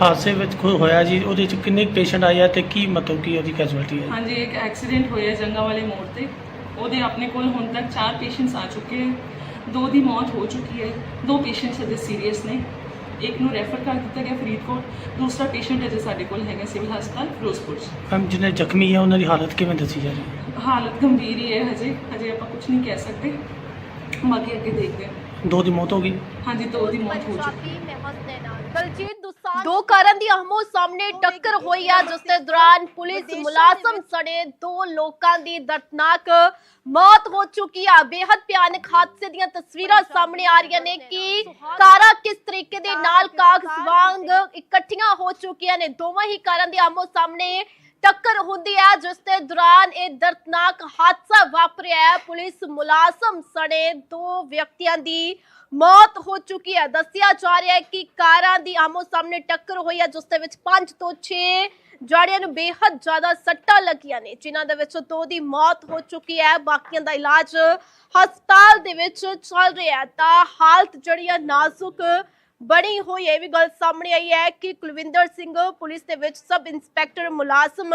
ਹਾਦਸੇ ਵਿੱਚ ਕੋਈ ਹੋਇਆ ਜੀ ਉਹਦੇ ਚ ਕਿੰਨੇ ਪੇਸ਼ੈਂਟ ਆਏ ਆ ਤੇ ਕੀ ਮਤਲਬ ਕੀ ਉਹਦੀ ਕੈਜੁਅਲਟੀ ਹੈ? ਹਾਂਜੀ ਇੱਕ ਐਕਸੀਡੈਂਟ ਹੋਇਆ ਜੰਗਾ ਵਾਲੇ ਮੋੜ ਤੇ। ਉਹਦੇ ਆਪਣੇ ਕੋਲ ਹੁਣ ਤੱਕ 4 ਪੇਸ਼ੈਂਟਸ ਆ ਚੁੱਕੇ ਹੈ। ਦੋ ਦੀ ਮੌਤ ਹੋ ਚੁੱਕੀ ਹੈ। ਦੋ ਪੇਸ਼ੈਂਟਸ ਅਜੇ ਸੀਰੀਅਸ ਨੇ। ਇੱਕ ਨੂੰ ਰੈਫਰ ਕਰ ਦਿੱਤਾ ਗਿਆ ਫਰੀਦਕੋਟ। ਦੂਸਰਾ ਪੇਸ਼ੈਂਟ ਅਜੇ ਸਾਡੇ ਕੋਲ ਹੈਗਾ ਸਿਵਲ ਹਸਪਤਾਲ ਫਿਰੋਜ਼ਪੁਰ 'ਚ। ਮੈਮ ਜਿਹਨੇ ਜ਼ਖਮੀ ਆ ਉਹਨਾਂ ਦੀ ਹਾਲਤ ਕਿਵੇਂ ਦੱਸੀ ਜਾ ਰਹੀ ਹੈ? ਹਾਲਤ ਗੰਭੀਰ ਹੀ ਹੈ ਹਜੇ। ਹਜੇ ਆਪਾਂ ਕੁਝ ਨਹੀਂ ਕਹਿ ਸਕਦੇ। ਬਾਕੀ ਅੱਗੇ ਦੇਖਦੇ ਹਾਂ। ਦੋ ਦੀ ਮੌਤ ਹੋ ਗਈ? ਹਾਂਜੀ ਦੋ ਦੀ ਮੌਤ ਹੋ ਚੁੱਕੀ ਹੈ। ਦਲਜੀਤ ਦੁਸਾਂਝ ਦੋ ਕਾਰਾਂ ਦੀ ਆਹਮੋ ਸਾਹਮਣੇ ਟੱਕਰ ਹੋਈ ਆ ਜਿਸ ਦੇ ਦੌਰਾਨ ਪੁਲਿਸ ਮੁਲਾਜ਼ਮ ਸਣੇ ਦੋ ਲੋਕਾਂ ਦੀ ਦਰਦਨਾਕ ਮੌਤ ਹੋ ਚੁੱਕੀ ਆ। ਬੇहद ਭਿਆਨਕ ਹਾਦਸੇ ਦੀਆਂ ਤਸਵੀਰਾਂ ਸਾਹਮਣੇ ਆ ਰਹੀਆਂ ਨੇ ਕਿ ਕਾਰਾਂ ਕਿਸ ਤਰੀਕੇ ਦੇ ਨਾਲ ਕਾਗਜ਼ ਵਾਂਗ ਇਕੱਠੀਆਂ ਹੋ ਚੁੱਕੀਆਂ ਨੇ। ਦੋਵਾਂ ਹੀ ਕਾਰਾਂ ਦੀ ਆਹਮੋ ਸਾਹਮਣੇ ਟੱਕਰ ਹੁੰਦੀ ਹੈ ਜਿਸ ਦੇ ਦੌਰਾਨ ਇਹ ਦਰਦਨਾਕ ਹਾਦਸਾ ਵਾਪਰਿਆ। ਹੈ ਪੁਲਿਸ ਮੁਲਾਜ਼ਮ ਸਣੇ ਦੋ ਵਿਅਕਤੀਆਂ ਦੀ ਮੌਤ ਹੋ ਚੁੱਕੀ ਹੈ। ਦੱਸਿਆ ਜਾ ਰਿਹਾ ਹੈ ਕਿ ਕਾਰਾਂ ਦੀ ਆਮੋ ਸਾਹਮਣੇ ਟੱਕਰ ਹੋਈ ਹੈ, ਜਿਸ ਦੇ ਵਿੱਚ 5 ਤੋਂ 6 ਜਾੜਿਆਂ ਨੂੰ ਬੇहद ਜ਼ਿਆਦਾ ਸੱਟਾਂ ਲੱਗੀਆਂ ਨੇ, ਜਿਨ੍ਹਾਂ ਦੇ ਵਿੱਚੋਂ ਦੋ ਦੀ ਮੌਤ ਹੋ ਚੁੱਕੀ ਹੈ। ਬਾਕੀਆਂ ਦਾ ਇਲਾਜ ਹਸਪਤਾਲ ਦੇ ਵਿੱਚ ਚੱਲ ਰਿਹਾ ਤਾਂ ਹਾਲਤ ਜਿਹੜੀ ਹੈ ਨਾਜ਼ੁਕ ਬਣੀ ਹੋਈ ਇਹ ਵੀ ਗੱਲ ਸਾਹਮਣੇ ਆਈ ਹੈ ਕਿ ਕੁਲਵਿੰਦਰ ਸਿੰਘ ਪੁਲਿਸ ਦੇ ਵਿੱਚ ਸਬ ਇੰਸਪੈਕਟਰ ਮੁਲਾਜ਼ਮ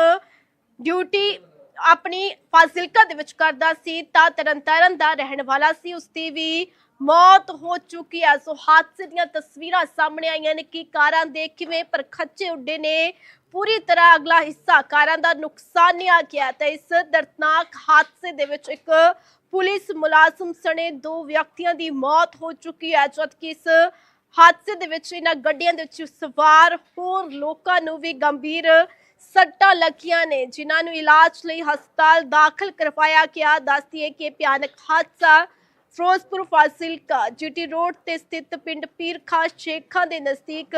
ਡਿਊਟੀ ਆਪਣੀ ਫਾਜ਼ਿਲਕਾ ਦੇ ਵਿੱਚ ਕਰਦਾ ਸੀ, ਤਾਂ ਤਰਨਤਾਰਨ ਦਾ ਰਹਿਣ ਵਾਲਾ ਸੀ। ਉਸ ਦੀ ਵੀ ਮੌਤ ਹੋ ਚੁੱਕੀ ਹੈ ਸੋ ਹਾਦਸੇ ਦੀਆਂ ਤਸਵੀਰਾਂ ਸਾਹਮਣੇ ਆਈਆਂ ਨੇ ਕਿ ਕਾਰਾਂ ਦੇ ਕਿਵੇਂ ਪਰਖੱਚੇ ਉੱਡੇ ਨੇ। ਪੂਰੀ ਤਰ੍ਹਾਂ ਅਗਲਾ ਹਿੱਸਾ ਕਾਰਾਂ ਦਾ ਨੁਕਸਾਨਿਆ ਗਿਆ ਤੇ ਇਸ ਦਰਦਨਾਕ ਹਾਦਸੇ ਦੇ ਵਿੱਚ ਇੱਕ ਪੁਲਿਸ ਮੁਲਾਜ਼ਮ ਸਣੇ ਦੋ ਵਿਅਕਤੀਆਂ ਦੀ ਮੌਤ ਹੋ ਚੁੱਕੀ ਹੈ, ਜਦਕਿ ਇਸ ਹਾਦਸੇ ਦੇ ਵਿੱਚ ਇਹਨਾਂ ਗੱਡੀਆਂ ਦੇ ਵਿੱਚ ਸਵਾਰ ਹੋਰ ਲੋਕਾਂ ਨੂੰ ਵੀ ਗੰਭੀਰ ਸੱਟਾਂ ਲੱਗੀਆਂ ਨੇ, ਜਿਨ੍ਹਾਂ ਨੂੰ ਇਲਾਜ ਲਈ ਹਸਪਤਾਲ ਦਾਖਲ ਕਰਵਾਇਆ ਗਿਆ। ਦੱਸਦੀ ਹੈ ਕਿ ਭਿਆਨਕ ਹਾਦਸਾ ਫਿਰੋਜ਼ਪੁਰ ਫਾਜ਼ਿਲਕਾ ਜੀਟੀ ਰੋਡ ਤੇ ਸਥਿਤ ਪਿੰਡ ਪੀਰ ਖਾਸ ਸ਼ੇਖਾਂ ਦੇ ਨਜ਼ਦੀਕ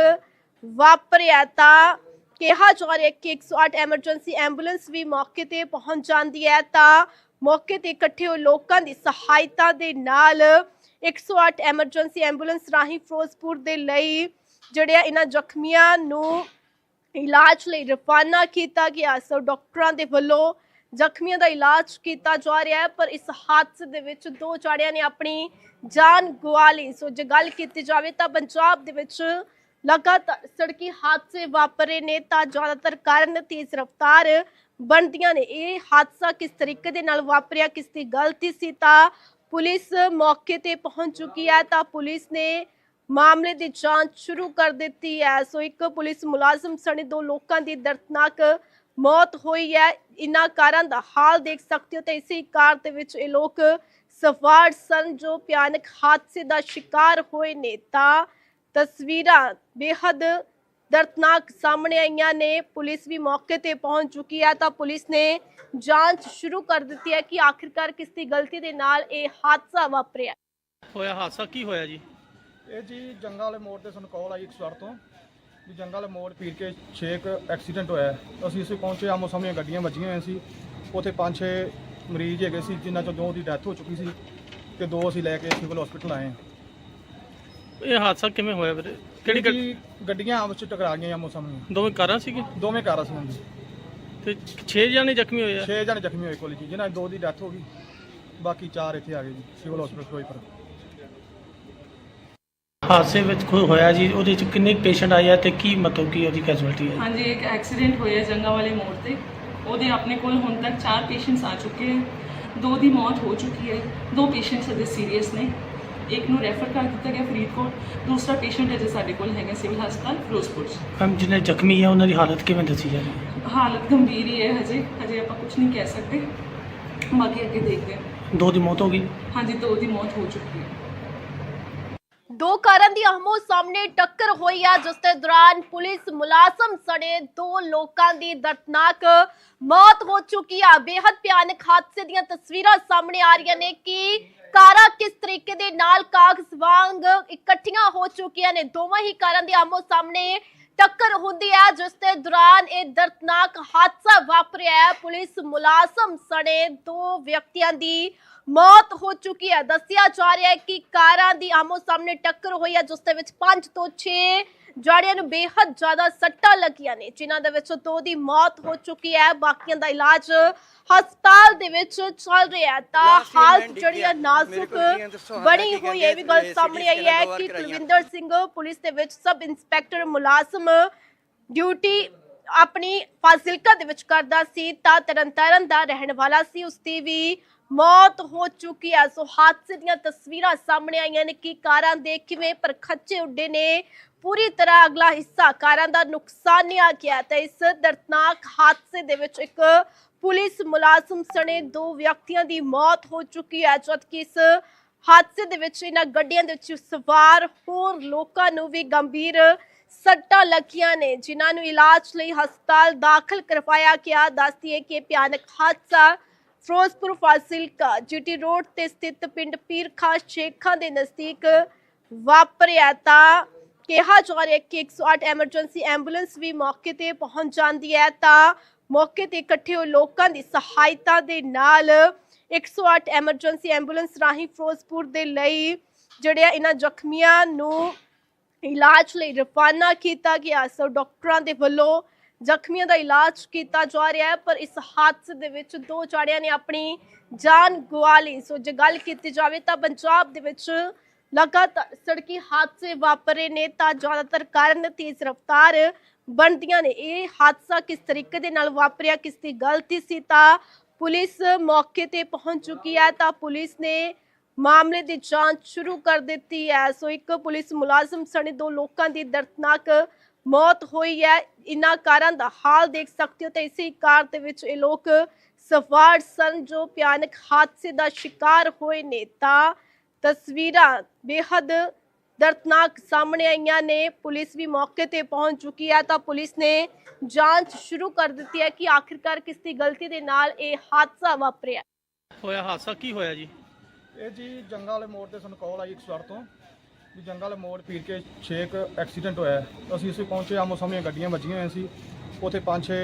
ਵਾਪਰਿਆ ਤਾਂ ਕਿਹਾ ਜਾ ਰਿਹਾ ਹੈ ਕਿ 108 ਐਮਰਜੈਂਸੀ ਐਂਬੂਲੈਂਸ ਵੀ ਮੌਕੇ ਤੇ ਪਹੁੰਚ ਜਾਂਦੀ ਹੈ। ਤਾਂ ਮੌਕੇ ਤੇ ਇਕੱਠੇ ਹੋਏ ਲੋਕਾਂ ਦੀ ਸਹਾਇਤਾ ਦੇ ਨਾਲ 108 ਐਮਰਜੈਂਸੀ ਐਂਬੂਲੈਂਸ ਰਾਹੀਂ ਫਿਰੋਜ਼ਪੁਰ ਦੇ ਲਈ ਜਿਹੜੇ ਆ ਇਹਨਾਂ ਜ਼ਖਮੀਆਂ ਨੂੰ ਇਲਾਜ ਲਈ ਰਵਾਨਾ ਕੀਤਾ ਗਿਆ। ਸੋ ਡਾਕਟਰਾਂ ਦੇ ਵੱਲੋਂ ਜ਼ਖਮੀਆਂ ਦਾ ਇਲਾਜ ਕੀਤਾ ਜਾ ਰਿਹਾ ਹੈ, ਪਰ ਇਸ ਹਾਦਸੇ ਦੇ ਵਿੱਚ ਦੋ ਜਾੜਿਆਂ ਨੇ ਆਪਣੀ ਜਾਨ ਗਵਾ ਲਈ। ਸੋ ਜੇ ਗੱਲ ਕੀਤੀ ਜਾਵੇ ਤਾਂ ਪੰਜਾਬ ਦੇ ਵਿੱਚ ਲਗਾਤਾਰ ਸੜਕੀ ਹਾਦਸੇ ਵਾਪਰੇ ਨੇ, ਤਾਂ ਜ਼ਿਆਦਾਤਰ ਕਾਰਨ ਤੇਜ਼ ਰਫ਼ਤਾਰ ਬਣਦੀਆਂ ਨੇ। ਇਹ ਹਾਦਸਾ ਕਿਸ ਤਰੀਕੇ ਦੇ ਨਾਲ ਵਾਪਰਿਆ, ਕਿਸ ਦੀ ਗਲਤੀ ਸੀ, ਤਾਂ ਪੁਲਿਸ ਮੌਕੇ ਤੇ ਪਹੁੰਚ ਚੁੱਕੀ ਹੈ, ਤਾਂ ਪੁਲਿਸ ਨੇ ਮਾਮਲੇ ਦੀ ਜਾਂਚ ਸ਼ੁਰੂ ਕਰ ਦਿੱਤੀ ਹੈ। ਸੋ ਇੱਕ ਪੁਲਿਸ ਮੁਲਾਜ਼ਮ ਸਣੇ ਦੋ ਲੋਕਾਂ ਦੀ ਦਰਦਨਾਕ ਮੌਤ ਹੋਈ ਹੈ। ਇਨ੍ਹਾਂ ਕਾਰਾਂ ਦਾ ਹਾਲ ਦੇਖ ਸਕਦੇ ਹੋ ਤੇ ਇਸੇ ਕਾਰ ਦੇ ਵਿੱਚ ਇਹ ਲੋਕ ਸਵਾਰ ਸਨ ਜੋ ਭਿਆਨਕ ਹਾਦਸੇ ਦਾ ਸ਼ਿਕਾਰ ਹੋਏ ਨੇ। ਤਾਂ ਤਸਵੀਰਾਂ ਬੇਹੱਦ ਦਰਦਨਾਕ ਸਾਹਮਣੇ ਆਈਆਂ ਨੇ। ਪੁਲਿਸ ਵੀ ਮੌਕੇ ਤੇ ਪਹੁੰਚ ਚੁੱਕੀ ਹੈ ਤਾਂ ਪੁਲਿਸ ਨੇ ਜਾਂਚ ਸ਼ੁਰੂ ਕਰ ਦਿੱਤੀ ਹੈ ਕਿ ਆਖਿਰਕਾਰ ਕਿਸ ਦੀ ਗਲਤੀ ਦੇ ਨਾਲ ਇਹ ਹਾਦਸਾ ਵਾਪਰਿਆ। ਹੋਇਆ ਹਾਦਸਾ ਕੀ ਹੋਇਆ ਜੀ? ਇਹ ਜੀ ਜੰਗਾ ਵਾਲੇ ਮੋੜ ਤੇ ਸਾਨੂੰ ਕਾਲ ਆਈ 108 ਤੋਂ। ਵੀ ਜੰਗਾ ਵਾਲੇ ਮੋੜ ਪੀਰ ਕੇ 6 ਐਕਸੀਡੈਂਟ ਹੋਇਆ ਹੈ। ਅਸੀਂ ਇਸੇ ਪਹੁੰਚੇ ਆਮੋ ਸਾਹਮਣੇ ਗੱਡੀਆਂ ਵੱਜੀਆਂ ਹੋਈਆਂ ਸੀ। ਉੱਥੇ 5-6 ਮਰੀਜ਼ ਹੈਗੇ ਸੀ ਜਿਨ੍ਹਾਂ ਚੋਂ ਦੋ ਦੀ ਡੈਥ ਹੋ ਚੁੱਕੀ ਸੀ ਤੇ ਦੋ ਅਸੀਂ ਲੈ ਕੇ ਸਿਵਲ ਹਸਪੀਟਲ ਆਏ ਹਾਂ। ਇਹ ਹਾਦਸਾ ਕਿਵੇਂ ਹੋਇਆ ਵੀਰੇ? ਕਿਹੜੀ ਗੱਡੀ ਗੱਡੀਆਂ ਆਪਸ ਵਿੱਚ ਟਕਰਾ ਗਈਆਂ ਆਮੋ ਸਾਹਮਣੇ। ਦੋਵੇਂ ਕਾਰਾਂ ਸੀਗੇ ਦੋਵੇਂ ਕਾਰਾਂ ਸੀ ਹਾਂਜੀ। ਤੇ 6 ਜਣੇ ਜ਼ਖਮੀ ਹੋਏ ਆ? 6 ਜਣੇ ਜ਼ਖਮੀ ਹੋਏ ਕੋਲੀ ਜੀ ਜਿਨ੍ਹਾਂ ਦੀ ਦੋ ਦੀ ਡੈਥ ਹੋ ਗਈ। ਬਾਕੀ ਚਾਰ ਇੱਥੇ ਆ ਗਏ ਜੀ ਸਿਵਲ ਹਸਪੀਟਲ ਫਿਰੋਜ਼ਪੁਰ ਹਾਦਸੇ ਵਿੱਚ ਕੋਈ ਹੋਇਆ ਜੀ ਉਹਦੇ ਚ ਕਿੰਨੇ ਪੇਸ਼ੈਂਟ ਆਏ ਆ ਤੇ ਕੀ ਮਤਲਬ ਕੀ ਉਹਦੀ ਕੈਜੁਅਲਟੀ ਹੈ? ਹਾਂਜੀ ਇੱਕ ਐਕਸੀਡੈਂਟ ਹੋਇਆ ਜੰਗਾ ਵਾਲੇ ਮੋੜ ਤੇ। ਉਹਦੇ ਆਪਣੇ ਕੋਲ ਹੁਣ ਤੱਕ ਚਾਰ ਪੇਸ਼ੈਂਟਸ ਆ ਚੁੱਕੇ ਹੈ ਦੋ ਦੀ ਮੌਤ ਹੋ ਚੁੱਕੀ ਹੈ। ਦੋ ਪੇਸ਼ੈਂਟਸ ਅਜੇ ਸੀਰੀਅਸ ਨੇ। ਇੱਕ ਨੂੰ ਰੈਫਰ ਕਰ ਦਿੱਤਾ ਗਿਆ ਫਰੀਦਕੋਟ। ਦੂਸਰਾ ਪੇਸ਼ੈਂਟ ਅਜੇ ਸਾਡੇ ਕੋਲ ਹੈਗਾ ਸਿਵਲ ਹਸਪਤਾਲ ਫਿਰੋਜ਼ਪੁਰ 'ਚ। ਹਮ ਜਿਹਨੇ ਜ਼ਖਮੀ ਆ ਉਹਨਾਂ ਦੀ ਹਾਲਤ ਕਿਵੇਂ ਦੱਸੀ ਜਾ ਰਹੀ ਹੈ? ਹਾਲਤ ਗੰਭੀਰ ਹੀ ਹੈ ਹਜੇ। ਹਜੇ ਆਪਾਂ ਕੁਝ ਨਹੀਂ ਕਹਿ ਸਕਦੇ। ਬਾਕੀ ਅੱਗੇ ਦੇਖਦੇ ਹਾਂ। ਦੋ ਦੀ ਮੌਤ ਹੋ ਗਈ? ਹਾਂਜੀ ਦੋ ਦੀ ਮੌਤ ਹੋ ਚੁੱਕੀ ਹੈ। ਦੋ ਕਾਰਾਂ ਦੀ ਆਹਮੋ ਸਾਹਮਣੇ ਟੱਕਰ ਹੋਈ ਆ, ਜਿਸ ਦੇ ਦੌਰਾਨ ਪੁਲਿਸ ਮੁਲਾਜ਼ਮ ਸਣੇ ਦੋ ਲੋਕਾਂ ਦੀ ਦਰਦਨਾਕ ਮੌਤ ਹੋ ਚੁੱਕੀ ਆ। ਬੇहद ਭਿਆਨਕ ਹਾਦਸੇ ਦੀਆਂ ਤਸਵੀਰਾਂ ਸਾਹਮਣੇ ਆ ਰਹੀਆਂ ਨੇ ਕਿ ਕਾਰਾਂ ਕਿਸ ਤਰੀਕੇ ਦੇ ਨਾਲ ਕਾਗਜ਼ ਵਾਂਗ ਇਕੱਠੀਆਂ ਹੋ ਚੁੱਕੀਆਂ ਨੇ। ਦੋਵਾਂ ਹੀ ਕਾਰਾਂ ਦੀ ਆਹਮੋ ਸਾਹਮਣੇ ਟੱਕਰ ਹੁੰਦੀ ਹੈ ਜਿਸ ਦੇ ਦੌਰਾਨ ਇਹ ਦਰਦਨਾਕ ਹਾਦਸਾ ਵਾਪਰਿਆ। ਹੈ ਪੁਲਿਸ ਮੁਲਾਜ਼ਮ ਸਣੇ ਦੋ ਵਿਅਕਤੀਆਂ ਦੀ ਮੌਤ ਹੋ ਚੁੱਕੀ ਹੈ। ਦੱਸਿਆ ਜਾ ਰਿਹਾ ਹੈ ਕਿ ਕਾਰਾਂ ਦੀ ਆਮੋ ਸਾਹਮਣੇ ਟੱਕਰ ਹੋਈ ਹੈ ਜਿਸ ਦੇ ਵਿੱਚ 5 ਤੋਂ 6 ਜਾੜਿਆਂ ਨੂੰ ਬੇहद ਜ਼ਿਆਦਾ ਸੱਟਾਂ ਲੱਗੀਆਂ ਨੇ ਜਿਨ੍ਹਾਂ ਦੇ ਵਿੱਚ ਦੋ ਦੀ ਮੌਤ ਹੋ ਚੁੱਕੀ ਹੈ। ਬਾਕੀਆਂ ਦਾ ਇਲਾਜ ਹਸਪਤਾਲ ਦੇ ਵਿੱਚ ਚੱਲ ਰਿਹਾ ਹੈ। ਤਾਂ ਹਾਲਤ ਜਿਹੜੀ ਹੈ ਨਾਜ਼ੁਕ ਬਣੀ ਹੋਈ ਹੈ। ਇਹ ਵੀ ਗੱਲ ਸਾਹਮਣੇ ਆਈ ਹੈ ਕਿ ਕੁਲਵਿੰਦਰ ਸਿੰਘ ਪੁਲਿਸ ਦੇ ਵਿੱਚ ਸਬ ਇੰਸਪੈਕਟਰ ਮੁਲਾਜ਼ਮ ਡਿਊਟੀ ਆਪਣੀ ਫਾਜ਼ਿਲਕਾ ਦੇ ਵਿੱਚ ਕਰਦਾ ਸੀ ਤਾਂ ਤਰਨਤਾਰਨ ਦਾ ਰਹਿਣ ਵਾਲਾ ਸੀ। ਉਸ ਦੀ ਵੀ ਮੌਤ ਹੋ ਚੁੱਕੀ ਹੈ ਸੋ ਹਾਦਸੇ ਦੀਆਂ ਤਸਵੀਰਾਂ ਸਾਹਮਣੇ ਆਈਆਂ ਨੇ ਕਿ ਕਾਰਾਂ ਦੇ ਕਿਵੇਂ ਪਰਖੱਚੇ ਉੱਡੇ ਨੇ। ਪੂਰੀ ਤਰ੍ਹਾਂ ਅਗਲਾ ਹਿੱਸਾ ਕਾਰਾਂ ਦਾ ਨੁਕਸਾਨਿਆ ਗਿਆ ਤੇ ਇਸ ਦਰਦਨਾਕ ਹਾਦਸੇ ਦੇ ਵਿੱਚ ਇੱਕ ਪੁਲਿਸ ਮੁਲਾਜ਼ਮ ਸਣੇ ਦੋ ਵਿਅਕਤੀਆਂ ਦੀ ਮੌਤ ਹੋ ਚੁੱਕੀ ਹੈ, ਜਦਕਿ ਇਸ ਹਾਦਸੇ ਦੇ ਵਿੱਚ ਇਹਨਾਂ ਗੱਡੀਆਂ ਦੇ ਵਿੱਚ ਸਵਾਰ ਹੋਰ ਲੋਕਾਂ ਨੂੰ ਵੀ ਗੰਭੀਰ ਸੱਟਾਂ ਲੱਗੀਆਂ ਨੇ, ਜਿਨ੍ਹਾਂ ਨੂੰ ਇਲਾਜ ਲਈ ਹਸਪਤਾਲ ਦਾਖਲ ਕਰਵਾਇਆ ਗਿਆ। ਦੱਸਦੀ ਹੈ ਕਿ ਭਿਆਨਕ ਹਾਦਸਾ ਫਿਰੋਜ਼ਪੁਰ ਫਾਜ਼ਿਲਕਾ ਜੀਟੀ ਰੋਡ ਤੇ ਸਥਿਤ ਪਿੰਡ ਪੀਰ ਖਾਸ ਸ਼ੇਖਾਂ ਦੇ ਨਜ਼ਦੀਕ ਵਾਪਰਿਆ ਤਾਂ ਕਿਹਾ ਜਾ ਰਿਹਾ ਹੈ ਕਿ 108 ਐਮਰਜੈਂਸੀ ਐਂਬੂਲੈਂਸ ਵੀ ਮੌਕੇ ਤੇ ਪਹੁੰਚ ਜਾਂਦੀ ਹੈ। ਤਾਂ ਮੌਕੇ ਤੇ ਇਕੱਠੇ ਹੋਏ ਲੋਕਾਂ ਦੀ ਸਹਾਇਤਾ ਦੇ ਨਾਲ 108 ਐਮਰਜੈਂਸੀ ਐਂਬੂਲੈਂਸ ਰਾਹੀਂ ਫਿਰੋਜ਼ਪੁਰ ਦੇ ਲਈ ਜਿਹੜੇ ਆ ਇਹਨਾਂ ਜ਼ਖਮੀਆਂ ਨੂੰ ਇਲਾਜ ਲਈ ਰਵਾਨਾ ਕੀਤਾ ਗਿਆ। ਸੋ ਡਾਕਟਰਾਂ ਦੇ ਵੱਲੋਂ ਜ਼ਖਮੀਆਂ ਦਾ ਇਲਾਜ ਕੀਤਾ ਜਾ ਰਿਹਾ ਹੈ, ਪਰ ਇਸ ਹਾਦਸੇ ਦੇ ਵਿੱਚ ਦੋ ਜਾੜਿਆਂ ਨੇ ਆਪਣੀ ਜਾਨ ਗਵਾ ਲਈ। ਸੋ ਜੇ ਗੱਲ ਕੀਤੀ ਜਾਵੇ ਤਾਂ ਪੰਜਾਬ ਦੇ ਵਿੱਚ ਲਗਾਤਾਰ ਸੜਕੀ ਹਾਦਸੇ ਵਾਪਰੇ ਨੇ, ਤਾਂ ਜ਼ਿਆਦਾਤਰ ਕਾਰਨ ਤੇਜ਼ ਰਫ਼ਤਾਰ ਬਣਦੀਆਂ ਨੇ। ਇਹ ਹਾਦਸਾ ਕਿਸ ਤਰੀਕੇ ਦੇ ਨਾਲ ਵਾਪਰਿਆ, ਕਿਸ ਦੀ ਗਲਤੀ ਸੀ, ਤਾਂ ਪੁਲਿਸ ਮੌਕੇ ਤੇ ਪਹੁੰਚ ਚੁੱਕੀ ਹੈ, ਤਾਂ ਪੁਲਿਸ ਨੇ ਮਾਮਲੇ ਦੀ ਜਾਂਚ ਸ਼ੁਰੂ ਕਰ ਦਿੱਤੀ ਹੈ। ਸੋ ਇੱਕ ਪੁਲਿਸ ਮੁਲਾਜ਼ਮ ਸਣੇ ਦੋ ਲੋਕਾਂ ਦੀ ਦਰਦਨਾਕ ਮੌਤ ਹੋਈ ਹੈ। ਇਨ੍ਹਾਂ ਕਾਰਾਂ ਦਾ ਹਾਲ ਦੇਖ ਸਕਦੇ ਹੋ ਤੇ ਇਸੇ ਕਾਰ ਦੇ ਵਿੱਚ ਇਹ ਲੋਕ ਸਵਾਰ ਸਨ ਜੋ ਭਿਆਨਕ ਹਾਦਸੇ ਦਾ ਸ਼ਿਕਾਰ ਹੋਏ ਨੇ। ਤਾਂ ਤਸਵੀਰਾਂ ਬੇहद ਦਰਦਨਾਕ ਸਾਹਮਣੇ ਆਈਆਂ ਨੇ। ਪੁਲਿਸ ਵੀ ਮੌਕੇ ਤੇ ਪਹੁੰਚ ਚੁੱਕੀ ਹੈ ਤਾਂ ਪੁਲਿਸ ਨੇ ਜਾਂਚ ਸ਼ੁਰੂ ਕਰ ਦਿੱਤੀ ਹੈ ਕਿ ਆਖਿਰਕਾਰ ਕਿਸ ਦੀ ਗਲਤੀ ਦੇ ਨਾਲ ਇਹ ਹਾਦਸਾ ਵਾਪਰਿਆ। ਹੋਇਆ ਹਾਦਸਾ ਕੀ ਹੋਇਆ ਜੀ? ਇਹ ਜੀ ਜੰਗਾ ਵਾਲੇ ਮੋੜ ਤੇ ਸਾਨੂੰ ਕਾਲ ਆਈ 108 ਤੋਂ। ਵੀ ਜੰਗਾ ਵਾਲੇ ਮੋੜ ਪੀਰ ਕੇ 6 ਐਕਸੀਡੈਂਟ ਹੋਇਆ ਹੈ। ਅਸੀਂ ਇਸੇ ਪਹੁੰਚੇ ਆਮੋ ਸਾਹਮਣੇ ਗੱਡੀਆਂ ਵੱਜੀਆਂ ਹੋਈਆਂ ਸੀ। ਉੱਥੇ 5-6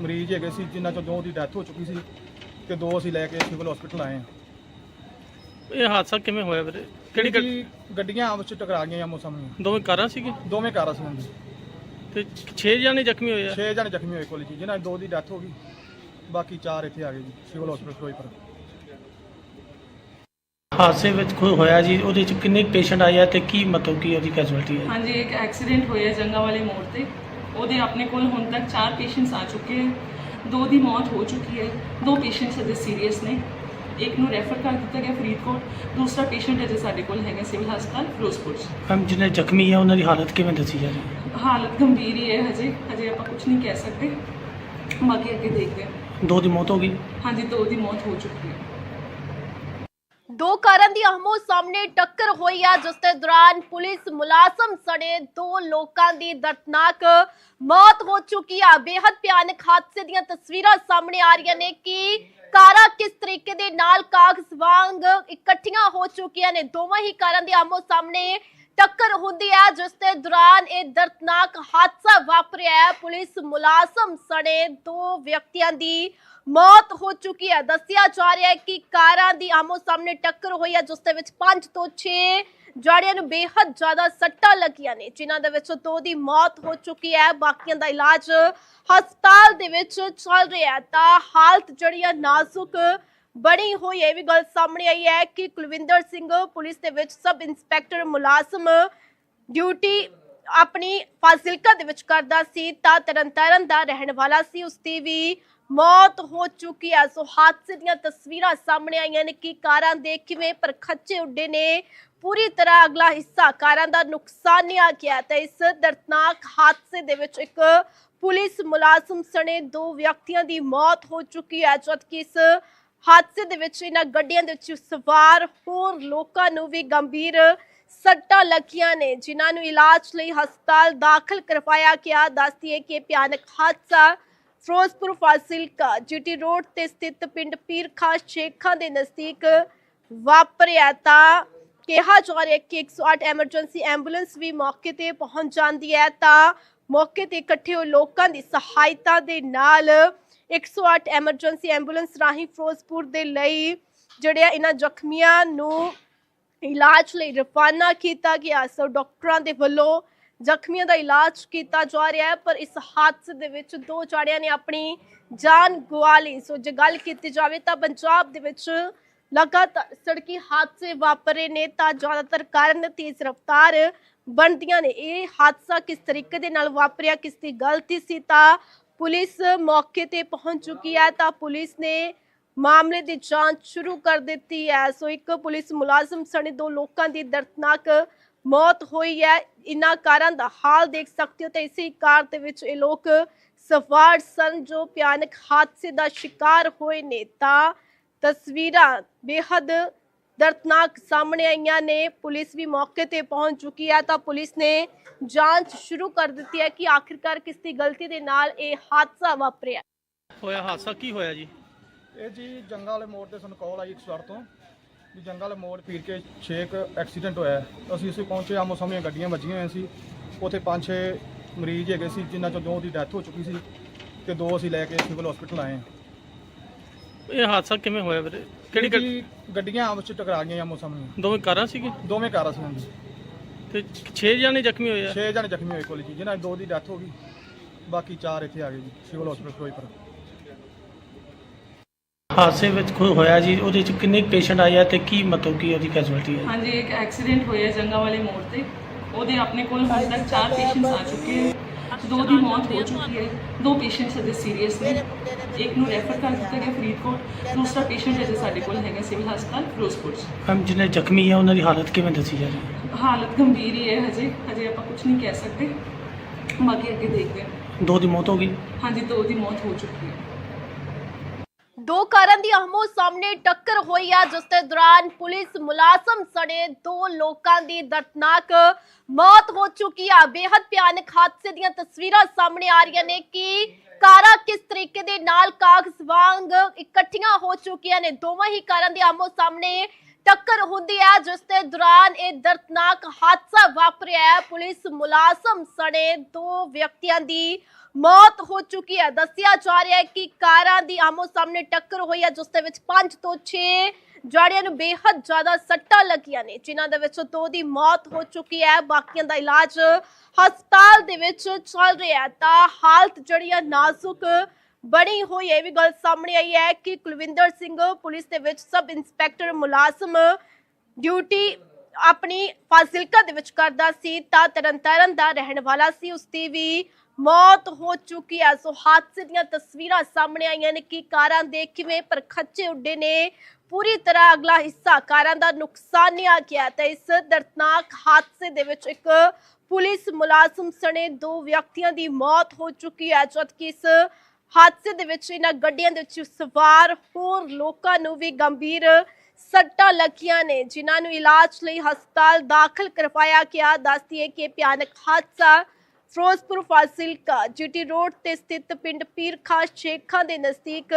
ਮਰੀਜ਼ ਹੈਗੇ ਸੀ ਜਿਨ੍ਹਾਂ ਚੋਂ ਦੋ ਦੀ ਡੈਥ ਹੋ ਚੁੱਕੀ ਸੀ ਤੇ ਦੋ ਅਸੀਂ ਲੈ ਕੇ ਸਿਵਲ ਹਸਪੀਟਲ ਆਏ ਹਾਂ। ਇਹ ਹਾਦਸਾ ਕਿਵੇਂ ਹੋਇਆ ਵੀਰੇ? ਕਿਹੜੀ ਗੱਡੀ ਗੱਡੀਆਂ ਆਪਸ ਚ ਟਕਰਾ ਗਈਆਂ ਆਮੋ ਸਾਹਮਣੇ। ਦੋਵੇਂ ਕਾਰਾਂ ਸੀਗੇ ਦੋਵੇਂ ਕਾਰਾਂ ਸੀ ਹਾਂਜੀ। ਤੇ 6 ਜਣੇ ਜ਼ਖਮੀ ਹੋਏ ਆ? 6 ਜਣੇ ਜ਼ਖਮੀ ਹੋਏ ਕੋਲ ਜੀ ਜਿਨ੍ਹਾਂ ਦੋ ਦੀ ਡੈਥ ਹੋ ਗਈ। ਬਾਕੀ ਚਾਰ ਇੱਥੇ ਆ ਗਏ ਜੀ ਸਿਵਲ ਹਸਪੀਟਲ ਫਿਰੋਜ਼ਪੁਰ ਹਾਦਸੇ ਵਿੱਚ ਕੋਈ ਹੋਇਆ ਜੀ ਉਹਦੇ ਚ ਕਿੰਨੇ ਪੇਸ਼ੈਂਟ ਆਏ ਆ ਤੇ ਕੀ ਮਤਲਬ ਕੀ ਉਹਦੀ ਕੈਜੁਅਲਟੀ ਹੈ? ਹਾਂਜੀ ਇੱਕ ਐਕਸੀਡੈਂਟ ਹੋਇਆ ਜੰਗਾ ਵਾਲੇ ਮੋੜ ਤੇ। ਉਹਦੇ ਆਪਣੇ ਕੋਲ ਹੁਣ ਤੱਕ 4 ਪੇਸ਼ੈਂਟਸ ਆ ਚੁੱਕੇ ਹੈ। ਦੋ ਦੀ ਮੌਤ ਹੋ ਚੁੱਕੀ ਹੈ। ਦੋ ਪੇਸ਼ੈਂਟਸ ਅਜੇ ਸੀਰੀਅਸ ਨੇ। ਇੱਕ ਨੂੰ ਰੈਫਰ ਕਰ ਦਿੱਤਾ ਗਿਆ ਫਰੀਦਕੋਟ। ਦੂਸਰਾ ਪੇਸ਼ੈਂਟ ਅਜੇ ਸਾਡੇ ਕੋਲ ਹੈਗਾ ਸਿਵਲ ਹਸਪਤਾਲ ਫਿਰੋਜ਼ਪੁਰ 'ਚ। ਮੈਮ ਜਿਹਨੇ ਜ਼ਖਮੀ ਆ ਉਹਨਾਂ ਦੀ ਹਾਲਤ ਕਿਵੇਂ ਦੱਸੀ ਜਾ ਰਹੀ ਹੈ? ਹਾਲਤ ਗੰਭੀਰ ਹੀ ਹੈ ਹਜੇ। ਹਜੇ ਆਪਾਂ ਕੁਝ ਨਹੀਂ ਕਹਿ ਸਕਦੇ। ਬਾਕੀ ਅੱਗੇ ਦੇਖਦੇ ਹਾਂ। ਦੋ ਦੀ ਮੌਤ ਹੋ ਗਈ? ਹਾਂਜੀ ਦੋ ਦੀ ਮੌਤ ਹੋ ਚੁੱਕੀ ਹੈ। ਦੋ ਕਾਰਾਂ ਦੀ ਆਹਮੋ ਸਾਹਮਣੇ ਟੱਕਰ ਹੋਈ ਆ, ਜਿਸ ਦੇ ਦੌਰਾਨ ਪੁਲਿਸ ਮੁਲਾਜ਼ਮ ਸਣੇ ਦੋ ਲੋਕਾਂ ਦੀ ਦਰਦਨਾਕ ਮੌਤ ਹੋ ਚੁੱਕੀ ਆ। ਬੇहद ਭਿਆਨਕ ਹਾਦਸੇ ਦੀਆਂ ਤਸਵੀਰਾਂ ਸਾਹਮਣੇ ਆ ਰਹੀਆਂ ਨੇ ਕਿ ਕਾਰਾਂ ਕਿਸ ਤਰੀਕੇ ਦੇ ਨਾਲ ਕਾਗਜ਼ ਵਾਂਗ ਇਕੱਠੀਆਂ ਹੋ ਚੁੱਕੀਆਂ ਨੇ। ਦੋਵਾਂ ਹੀ ਕਾਰਾਂ ਦੀ ਆਹਮੋ ਸਾਹਮਣੇ ਟੱਕਰ ਹੁੰਦੀ ਹੈ, ਜਿਸ ਦੇ ਦੌਰਾਨ ਇਹ ਦਰਦਨਾਕ ਹਾਦਸਾ ਵਾਪਰਿਆ ਹੈ। ਪੁਲਿਸ ਮੁਲਾਜ਼ਮ ਸਣੇ ਦੋ ਵਿਅਕਤੀਆਂ ਦੀ ਮੌਤ ਹੋ ਚੁੱਕੀ ਹੈ। ਦੱਸਿਆ ਜਾ ਰਿਹਾ ਹੈ ਕਿ ਕਾਰਾਂ ਦੀ ਆਮੋ ਸਾਹਮਣੇ ਟੱਕਰ ਹੋਈ ਹੈ, ਜਿਸ ਦੇ ਵਿੱਚ 5 ਤੋਂ 6 ਜਾੜਿਆਂ ਨੂੰ ਬੇਹੱਦ ਜ਼ਿਆਦਾ ਸੱਟਾਂ ਲੱਗੀਆਂ ਨੇ, ਜਿਨ੍ਹਾਂ ਦੇ ਵਿੱਚ ਦੋ ਦੀ ਮੌਤ ਹੋ ਚੁੱਕੀ ਹੈ। ਬਾਕੀਆਂ ਦਾ ਇਲਾਜ ਹਸਪਤਾਲ ਦੇ ਵਿੱਚ ਚੱਲ ਰਿਹਾ ਤਾਂ ਹਾਲਤ ਜਿਹੜੀ ਹੈ ਨਾਜ਼ੁਕ ਬਣੀ ਹੋਈ ਇਹ ਵੀ ਗੱਲ ਸਾਹਮਣੇ ਆਈ ਹੈ ਕਿ ਕੁਲਵਿੰਦਰ ਸਿੰਘ ਪੁਲਿਸ ਦੇ ਵਿੱਚ ਸਬ ਇੰਸਪੈਕਟਰ ਮੁਲਾਜ਼ਮ ਡਿਊਟੀ ਆਪਣੀ ਫਾਜ਼ਿਲਕਾ ਦੇ ਵਿੱਚ ਕਰਦਾ ਸੀ, ਤਾਂ ਤਰਨਤਾਰਨ ਦਾ ਰਹਿਣ ਵਾਲਾ ਸੀ। ਉਸ ਦੀ ਵੀ ਮੌਤ ਹੋ ਚੁੱਕੀ ਹੈ। ਸੋ ਹਾਦਸੇ ਦੀਆਂ ਤਸਵੀਰਾਂ ਸਾਹਮਣੇ ਆਈਆਂ ਨੇ ਕਿ ਕਾਰਾਂ ਦੇ ਕਿਵੇਂ ਪਰਖੱਚੇ ਉੱਡੇ ਨੇ। ਪੂਰੀ ਤਰ੍ਹਾਂ ਅਗਲਾ ਹਿੱਸਾ ਕਾਰਾਂ ਦਾ ਨੁਕਸਾਨਿਆ ਗਿਆ ਤਾਂ ਇਸ ਦਰਦਨਾਕ ਹਾਦਸੇ ਦੇ ਵਿੱਚ ਇੱਕ ਪੁਲਿਸ ਮੁਲਾਜ਼ਮ ਸਣੇ ਦੋ ਵਿਅਕਤੀਆਂ ਦੀ ਮੌਤ ਹੋ ਚੁੱਕੀ ਹੈ, ਜਦਕਿ ਇਸ ਹਾਦਸੇ ਦੇ ਵਿੱਚ ਇਹਨਾਂ ਗੱਡੀਆਂ ਦੇ ਵਿੱਚ ਸਵਾਰ ਹੋਰ ਲੋਕਾਂ ਨੂੰ ਵੀ ਗੰਭੀਰ ਸੱਟਾਂ ਲੱਗੀਆਂ ਨੇ, ਜਿਨ੍ਹਾਂ ਨੂੰ ਇਲਾਜ ਲਈ ਹਸਪਤਾਲ ਦਾਖਲ ਕਰਵਾਇਆ ਗਿਆ। ਦੱਸਦੀ ਹੈ ਕਿ ਭਿਆਨਕ ਹਾਦਸਾ ਫਿਰੋਜ਼ਪੁਰ ਫਾਜ਼ਿਲਕਾ, ਜੀਟੀ ਰੋਡ ਤੇ ਸਥਿਤ ਪਿੰਡ ਪੀਰਖਾ ਸ਼ੇਖਾਂ ਦੇ ਨਜ਼ਦੀਕ ਵਾਪਰਿਆ। ਤਾਂ ਕਿਹਾ ਜਾ ਰਿਹਾ ਹੈ ਕਿ 108 ਐਮਰਜੈਂਸੀ ਐਂਬੂਲੈਂਸ ਵੀ ਮੌਕੇ ਤੇ ਪਹੁੰਚ ਜਾਂਦੀ ਹੈ। ਤਾਂ ਮੌਕੇ ਤੇ ਇਕੱਠੇ ਹੋਏ ਲੋਕਾਂ ਦੀ ਸਹਾਇਤਾ ਦੇ ਨਾਲ 108 ਐਮਰਜੈਂਸੀ ਐਂਬੂਲੈਂਸ ਰਾਹੀਂ ਫਿਰੋਜ਼ਪੁਰ ਦੇ ਲਈ ਜਿਹੜੇ ਆ ਇਹਨਾਂ ਜ਼ਖਮੀਆਂ ਨੂੰ ਇਲਾਜ ਲਈ ਰਵਾਨਾ ਕੀਤਾ ਗਿਆ। ਸੋ ਡਾਕਟਰਾਂ ਦੇ ਵੱਲੋਂ ਜ਼ਖਮੀਆਂ ਦਾ ਇਲਾਜ ਕੀਤਾ ਜਾ ਰਿਹਾ ਹੈ, ਪਰ ਇਸ ਹਾਦਸੇ ਦੇ ਵਿੱਚ ਦੋ ਜਾੜਿਆਂ ਨੇ ਆਪਣੀ ਜਾਨ ਗਵਾ ਲਈ। ਸੋ ਜੇ ਗੱਲ ਕੀਤੀ ਜਾਵੇ ਤਾਂ ਪੰਜਾਬ ਦੇ ਵਿੱਚ ਲਗਾਤਾਰ ਸੜਕੀ ਹਾਦਸੇ ਵਾਪਰੇ ਨੇ, ਤਾਂ ਜ਼ਿਆਦਾਤਰ ਕਾਰਨ ਤੇਜ਼ ਰਫ਼ਤਾਰ ਬਣਦੀਆਂ ਨੇ। ਇਹ ਹਾਦਸਾ ਕਿਸ ਤਰੀਕੇ ਦੇ ਨਾਲ ਵਾਪਰਿਆ, ਕਿਸ ਦੀ ਗਲਤੀ ਸੀ, ਤਾਂ ਪੁਲਿਸ ਮੌਕੇ ਤੇ ਪਹੁੰਚ ਚੁੱਕੀ ਹੈ ਤਾਂ ਪੁਲਿਸ ਨੇ ਮਾਮਲੇ ਦੀ ਜਾਂਚ ਸ਼ੁਰੂ ਕਰ ਦਿੱਤੀ ਹੈ। ਸੋ ਇੱਕ ਪੁਲਿਸ ਮੁਲਾਜ਼ਮ ਸਣੇ ਦੋ ਲੋਕਾਂ ਦੀ ਦਰਦਨਾਕ ਮੌਤ ਹੋਈ ਹੈ। ਇਨ੍ਹਾਂ ਕਾਰਾਂ ਦਾ ਹਾਲ ਦੇਖ ਸਕਦੇ ਹੋ ਤੇ ਇਸੇ ਕਾਰ ਦੇ ਵਿੱਚ ਇਹ ਲੋਕ ਸਵਾਰ ਸਨ ਜੋ ਭਿਆਨਕ ਹਾਦਸੇ ਦਾ ਸ਼ਿਕਾਰ ਹੋਏ ਨੇ। ਤਾਂ ਤਸਵੀਰਾਂ ਬੇहद ਦਰਦਨਾਕ ਸਾਹਮਣੇ ਆਈਆਂ ਨੇ। ਪੁਲਿਸ ਵੀ ਮੌਕੇ ਤੇ ਪਹੁੰਚ ਚੁੱਕੀ ਹੈ ਤਾਂ ਪੁਲਿਸ ਨੇ ਜਾਂਚ ਸ਼ੁਰੂ ਕਰ ਦਿੱਤੀ ਹੈ ਕਿ ਆਖਿਰਕਾਰ ਕਿਸ ਦੀ ਗਲਤੀ ਦੇ ਨਾਲ ਇਹ ਹਾਦਸਾ ਵਾਪਰਿਆ। ਹੋਇਆ ਹਾਦਸਾ ਕੀ ਹੋਇਆ ਜੀ? ਇਹ ਜੀ ਜੰਗਾ ਵਾਲੇ ਮੋੜ ਤੇ ਸਾਨੂੰ ਕਾਲ ਆਈ 108 ਤੋਂ ਵੀ ਜੰਗਾ ਵਾਲੇ ਮੋੜ ਪੀਰ ਕੇ 6 ਐਕਸੀਡੈਂਟ ਹੋਇਆ ਹੈ। ਅਸੀਂ ਇਸੇ ਪਹੁੰਚੇ ਆਮੋ ਸਾਹਮਣੇ ਗੱਡੀਆਂ ਵੱਜੀਆਂ ਹੋਈਆਂ ਸੀ। ਉੱਥੇ 5-6 ਮਰੀਜ਼ ਹੈਗੇ ਸੀ ਜਿਨ੍ਹਾਂ ਚੋਂ ਦੋ ਦੀ ਡੈਥ ਹੋ ਚੁੱਕੀ ਸੀ ਤੇ ਦੋ ਅਸੀਂ ਲੈ ਕੇ ਸਿਵਲ ਹਸਪੀਟਲ ਆਏ ਹਾਂ। ਇਹ ਹਾਦਸਾ ਕਿਵੇਂ ਹੋਇਆ ਵੀਰੇ? ਕਿਹੜੀ ਗੱਡੀ ਗੱਡੀਆਂ ਆਪਸ ਚ ਟਕਰਾ ਗਈਆਂ ਆਮੋ ਸਾਹਮਣੇ। ਦੋਵੇਂ ਕਾਰਾਂ ਸੀਗੇ ਦੋਵੇਂ ਕਾਰਾਂ ਸੀ ਹਾਂਜੀ। ਤੇ 6 ਜਣੇ ਜ਼ਖਮੀ ਹੋਏ ਆ? 6 ਜਣੇ ਜ਼ਖਮੀ ਹੋਏ ਕੋਲ ਜੀ ਜਿਨ੍ਹਾਂ ਦੋ ਦੀ ਡੈਥ ਹੋ ਗਈ। ਬਾਕੀ ਚਾਰ ਇੱਥੇ ਆ ਗਏ ਜੀ ਸਿਵਲ ਹਸਪੀਟਲ ਫਿਰੋਜ਼ਪੁਰ। ਹਾਦਸੇ ਵਿੱਚ ਕੋਈ ਹੋਇਆ ਜੀ? ਉਹਦੇ ਚ ਕਿੰਨੇ ਪੇਸ਼ੈਂਟ ਆਏ ਆ ਤੇ ਕੀ ਮਤਲਬ ਕੀ ਉਹਦੀ ਕੈਜੁਅਲਟੀ ਹੈ? ਹਾਂਜੀ ਇੱਕ ਐਕਸੀਡੈਂਟ ਹੋਇਆ ਜੰਗਾ ਵਾਲੇ ਮੋੜ ਤੇ। ਉਹਦੇ ਆਪਣੇ ਕੋਲ ਹੁਣ ਤੱਕ 4 ਪੇਸ਼ੈਂਟਸ ਆ ਚੁੱਕੇ ਹੈ ਦੋ ਦੀ ਮੌਤ ਹੋ ਚੁੱਕੀ ਹੈ। ਦੋ ਪੇਸ਼ੈਂਟਸ ਅਜੇ ਸੀਰੀਅਸ ਨੇ। ਇੱਕ ਨੂੰ ਰੈਫਰ ਕਰ ਦਿੱਤਾ ਗਿਆ ਫਰੀਦਕੋਟ। ਦੂਸਰਾ ਪੇਸ਼ੈਂਟ ਅਜੇ ਸਾਡੇ ਕੋਲ ਹੈਗਾ ਸਿਵਲ ਹਸਪਤਾਲ ਫਿਰੋਜ਼ਪੁਰ 'ਚ। ਮੈਮ ਜਿਹਨੇ ਜ਼ਖਮੀ ਹੈ ਉਹਨਾਂ ਦੀ ਹਾਲਤ ਕਿਵੇਂ ਦੱਸੀ ਜਾ ਰਹੀ ਹੈ? ਹਾਲਤ ਗੰਭੀਰ ਹੀ ਹੈ ਹਜੇ। ਹਜੇ ਆਪਾਂ ਕੁਝ ਨਹੀਂ ਕਹਿ ਸਕਦੇ। ਬਾਕੀ ਅੱਗੇ ਦੇਖਦੇ ਹਾਂ। ਦੋ ਦੀ ਮੌਤ ਹੋ ਗਈ। ਹਾਂਜੀ ਦੋ ਦੀ ਮੌਤ ਹੋ ਚੁੱਕੀ ਹੈ। ਦੋ ਕਾਰਾਂ ਦੀ ਆਹਮੋ ਸਾਹਮਣੇ ਟੱਕਰ ਹੋਈ ਆ, ਜਿਸ ਦੇ ਦੌਰਾਨ ਪੁਲਿਸ ਮੁਲਾਜ਼ਮ ਸਣੇ ਦੋ ਲੋਕਾਂ ਦੀ ਦਰਦਨਾਕ ਮੌਤ ਹੋ ਚੁੱਕੀ ਆ। ਬੇहद ਭਿਆਨਕ ਹਾਦਸੇ ਦੀਆਂ ਤਸਵੀਰਾਂ ਸਾਹਮਣੇ ਆ ਰਹੀਆਂ ਨੇ ਕਿ ਕਾਰਾਂ ਕਿਸ ਤਰੀਕੇ ਦੇ ਨਾਲ ਕਾਗਜ਼ ਵਾਂਗ ਇਕੱਠੀਆਂ ਹੋ ਚੁੱਕੀਆਂ ਨੇ। ਦੋਵਾਂ ਹੀ ਕਾਰਾਂ ਦੀ ਆਹਮੋ ਸਾਹਮਣੇ ਟੱਕਰ ਹੁੰਦੀ ਹੈ ਜਿਸ ਦੇ ਦੌਰਾਨ ਇਹ ਦਰਦਨਾਕ ਹਾਦਸਾ ਵਾਪਰਿਆ। ਹੈ ਪੁਲਿਸ ਮੁਲਾਜ਼ਮ ਸਣੇ ਦੋ ਵਿਅਕਤੀਆਂ ਦੀ ਮੌਤ ਹੋ ਚੁੱਕੀ ਹੈ। ਦੱਸਿਆ ਜਾ ਰਿਹਾ ਹੈ ਕਿ ਕਾਰਾਂ ਦੀ ਆਮੋ ਸਾਹਮਣੇ ਟੱਕਰ ਹੋਈ ਹੈ, ਜਿਸ ਦੇ ਵਿੱਚ 5 ਤੋਂ 6 ਜਾੜਿਆਂ ਨੂੰ ਬੇहद ਜ਼ਿਆਦਾ ਸੱਟਾਂ ਲੱਗੀਆਂ ਨੇ, ਜਿਨ੍ਹਾਂ ਦੇ ਵਿੱਚੋਂ ਦੋ ਦੀ ਮੌਤ ਹੋ ਚੁੱਕੀ ਹੈ। ਬਾਕੀਆਂ ਦਾ ਇਲਾਜ ਹਸਪਤਾਲ ਦੇ ਵਿੱਚ ਚੱਲ ਰਿਹਾ ਹੈ। ਤਾਂ ਹਾਲਤ ਜਿਹੜੀ ਹੈ, ਨਾਜ਼ੁਕ ਬਣੀ ਹੋਈ ਹੈ। ਇਹ ਵੀ ਗੱਲ ਸਾਹਮਣੇ ਆਈ ਹੈ ਕਿ ਕੁਲਵਿੰਦਰ ਸਿੰਘ ਪੁਲਿਸ ਦੇ ਵਿੱਚ ਸਬ ਇੰਸਪੈਕਟਰ ਮੁਲਾਜ਼ਮ ਡਿਊਟੀ ਆਪਣੀ ਫਾਜ਼ਿਲਕਾ ਦੇ ਵਿੱਚ ਕਰਦਾ ਸੀ, ਤਾਂ ਤਰਨਤਾਰਨ ਦਾ ਰਹਿਣ ਵਾਲਾ ਸੀ। ਉਸ ਦੀ ਵੀ ਮੌਤ ਹੋ ਚੁੱਕੀ ਹੈ ਸੋ ਹਾਦਸੇ ਦੀਆਂ ਤਸਵੀਰਾਂ ਸਾਹਮਣੇ ਆਈਆਂ ਨੇ। ਕਿ ਕਾਰਾਂ ਦੇ ਕਿਵੇਂ ਪਰਖੱਚੇ ਉੱਡੇ ਨੇ। ਪੂਰੀ ਤਰ੍ਹਾਂ ਅਗਲਾ ਹਿੱਸਾ ਕਾਰਾਂ ਦਾ ਨੁਕਸਾਨਿਆ ਗਿਆ ਤਾਂ ਇਸ ਦਰਦਨਾਕ ਹਾਦਸੇ ਦੇ ਵਿੱਚ ਇੱਕ ਪੁਲਿਸ ਮੁਲਾਜ਼ਮ ਸਣੇ ਦੋ ਵਿਅਕਤੀਆਂ ਦੀ ਮੌਤ ਹੋ ਚੁੱਕੀ ਹੈ। ਜਦਕਿ ਇਸ ਹਾਦਸੇ ਦੇ ਵਿੱਚ ਇਹਨਾਂ ਗੱਡੀਆਂ ਦੇ ਵਿੱਚ ਸਵਾਰ ਹੋਰ ਲੋਕਾਂ ਨੂੰ ਵੀ ਗੰਭੀਰ ਸੱਟਾਂ ਲੱਗੀਆਂ ਨੇ, ਜਿਨ੍ਹਾਂ ਨੂੰ ਇਲਾਜ ਲਈ ਹਸਪਤਾਲ ਦਾਖਲ ਕਰਵਾਇਆ ਗਿਆ। ਦੱਸਦੀ ਹੈ ਕਿ ਭਿਆਨਕ ਹਾਦਸਾ ਫਿਰੋਜ਼ਪੁਰ ਫਾਜ਼ਿਲਕਾ ਜੀਟੀ ਰੋਡ ਤੇ ਸਥਿਤ ਪਿੰਡ ਪੀਰ ਖਾਸ ਸ਼ੇਖਾਂ ਦੇ ਨਜ਼ਦੀਕ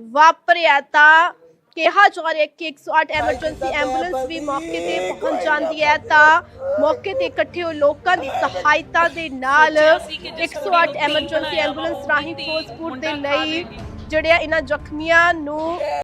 ਵਾਪਰਿਆ ਤਾਂ ਕਿਹਾ ਜਾ ਰਿਹਾ ਕਿ 108 ਐਮਰਜੈਂਸੀ ਐਂਬੂਲੈਂਸ ਵੀ ਮੌਕੇ ਤੇ ਪਹੁੰਚ ਜਾਂਦੀ ਹੈ ਤਾਂ ਮੌਕੇ ਤੇ ਇਕੱਠੇ ਹੋਏ ਲੋਕਾਂ ਦੀ ਸਹਾਇਤਾ ਦੇ ਨਾਲ 108 ਐਮਰਜੈਂਸੀ ਐਂਬੂਲੈਂਸ ਰਾਹੀਂ ਫਿਰੋਜ਼ਪੁਰ ਦੇ ਲਈ ਜਿਹੜੇ ਇਹਨਾਂ ਜ਼ਖਮੀਆਂ ਨੂੰ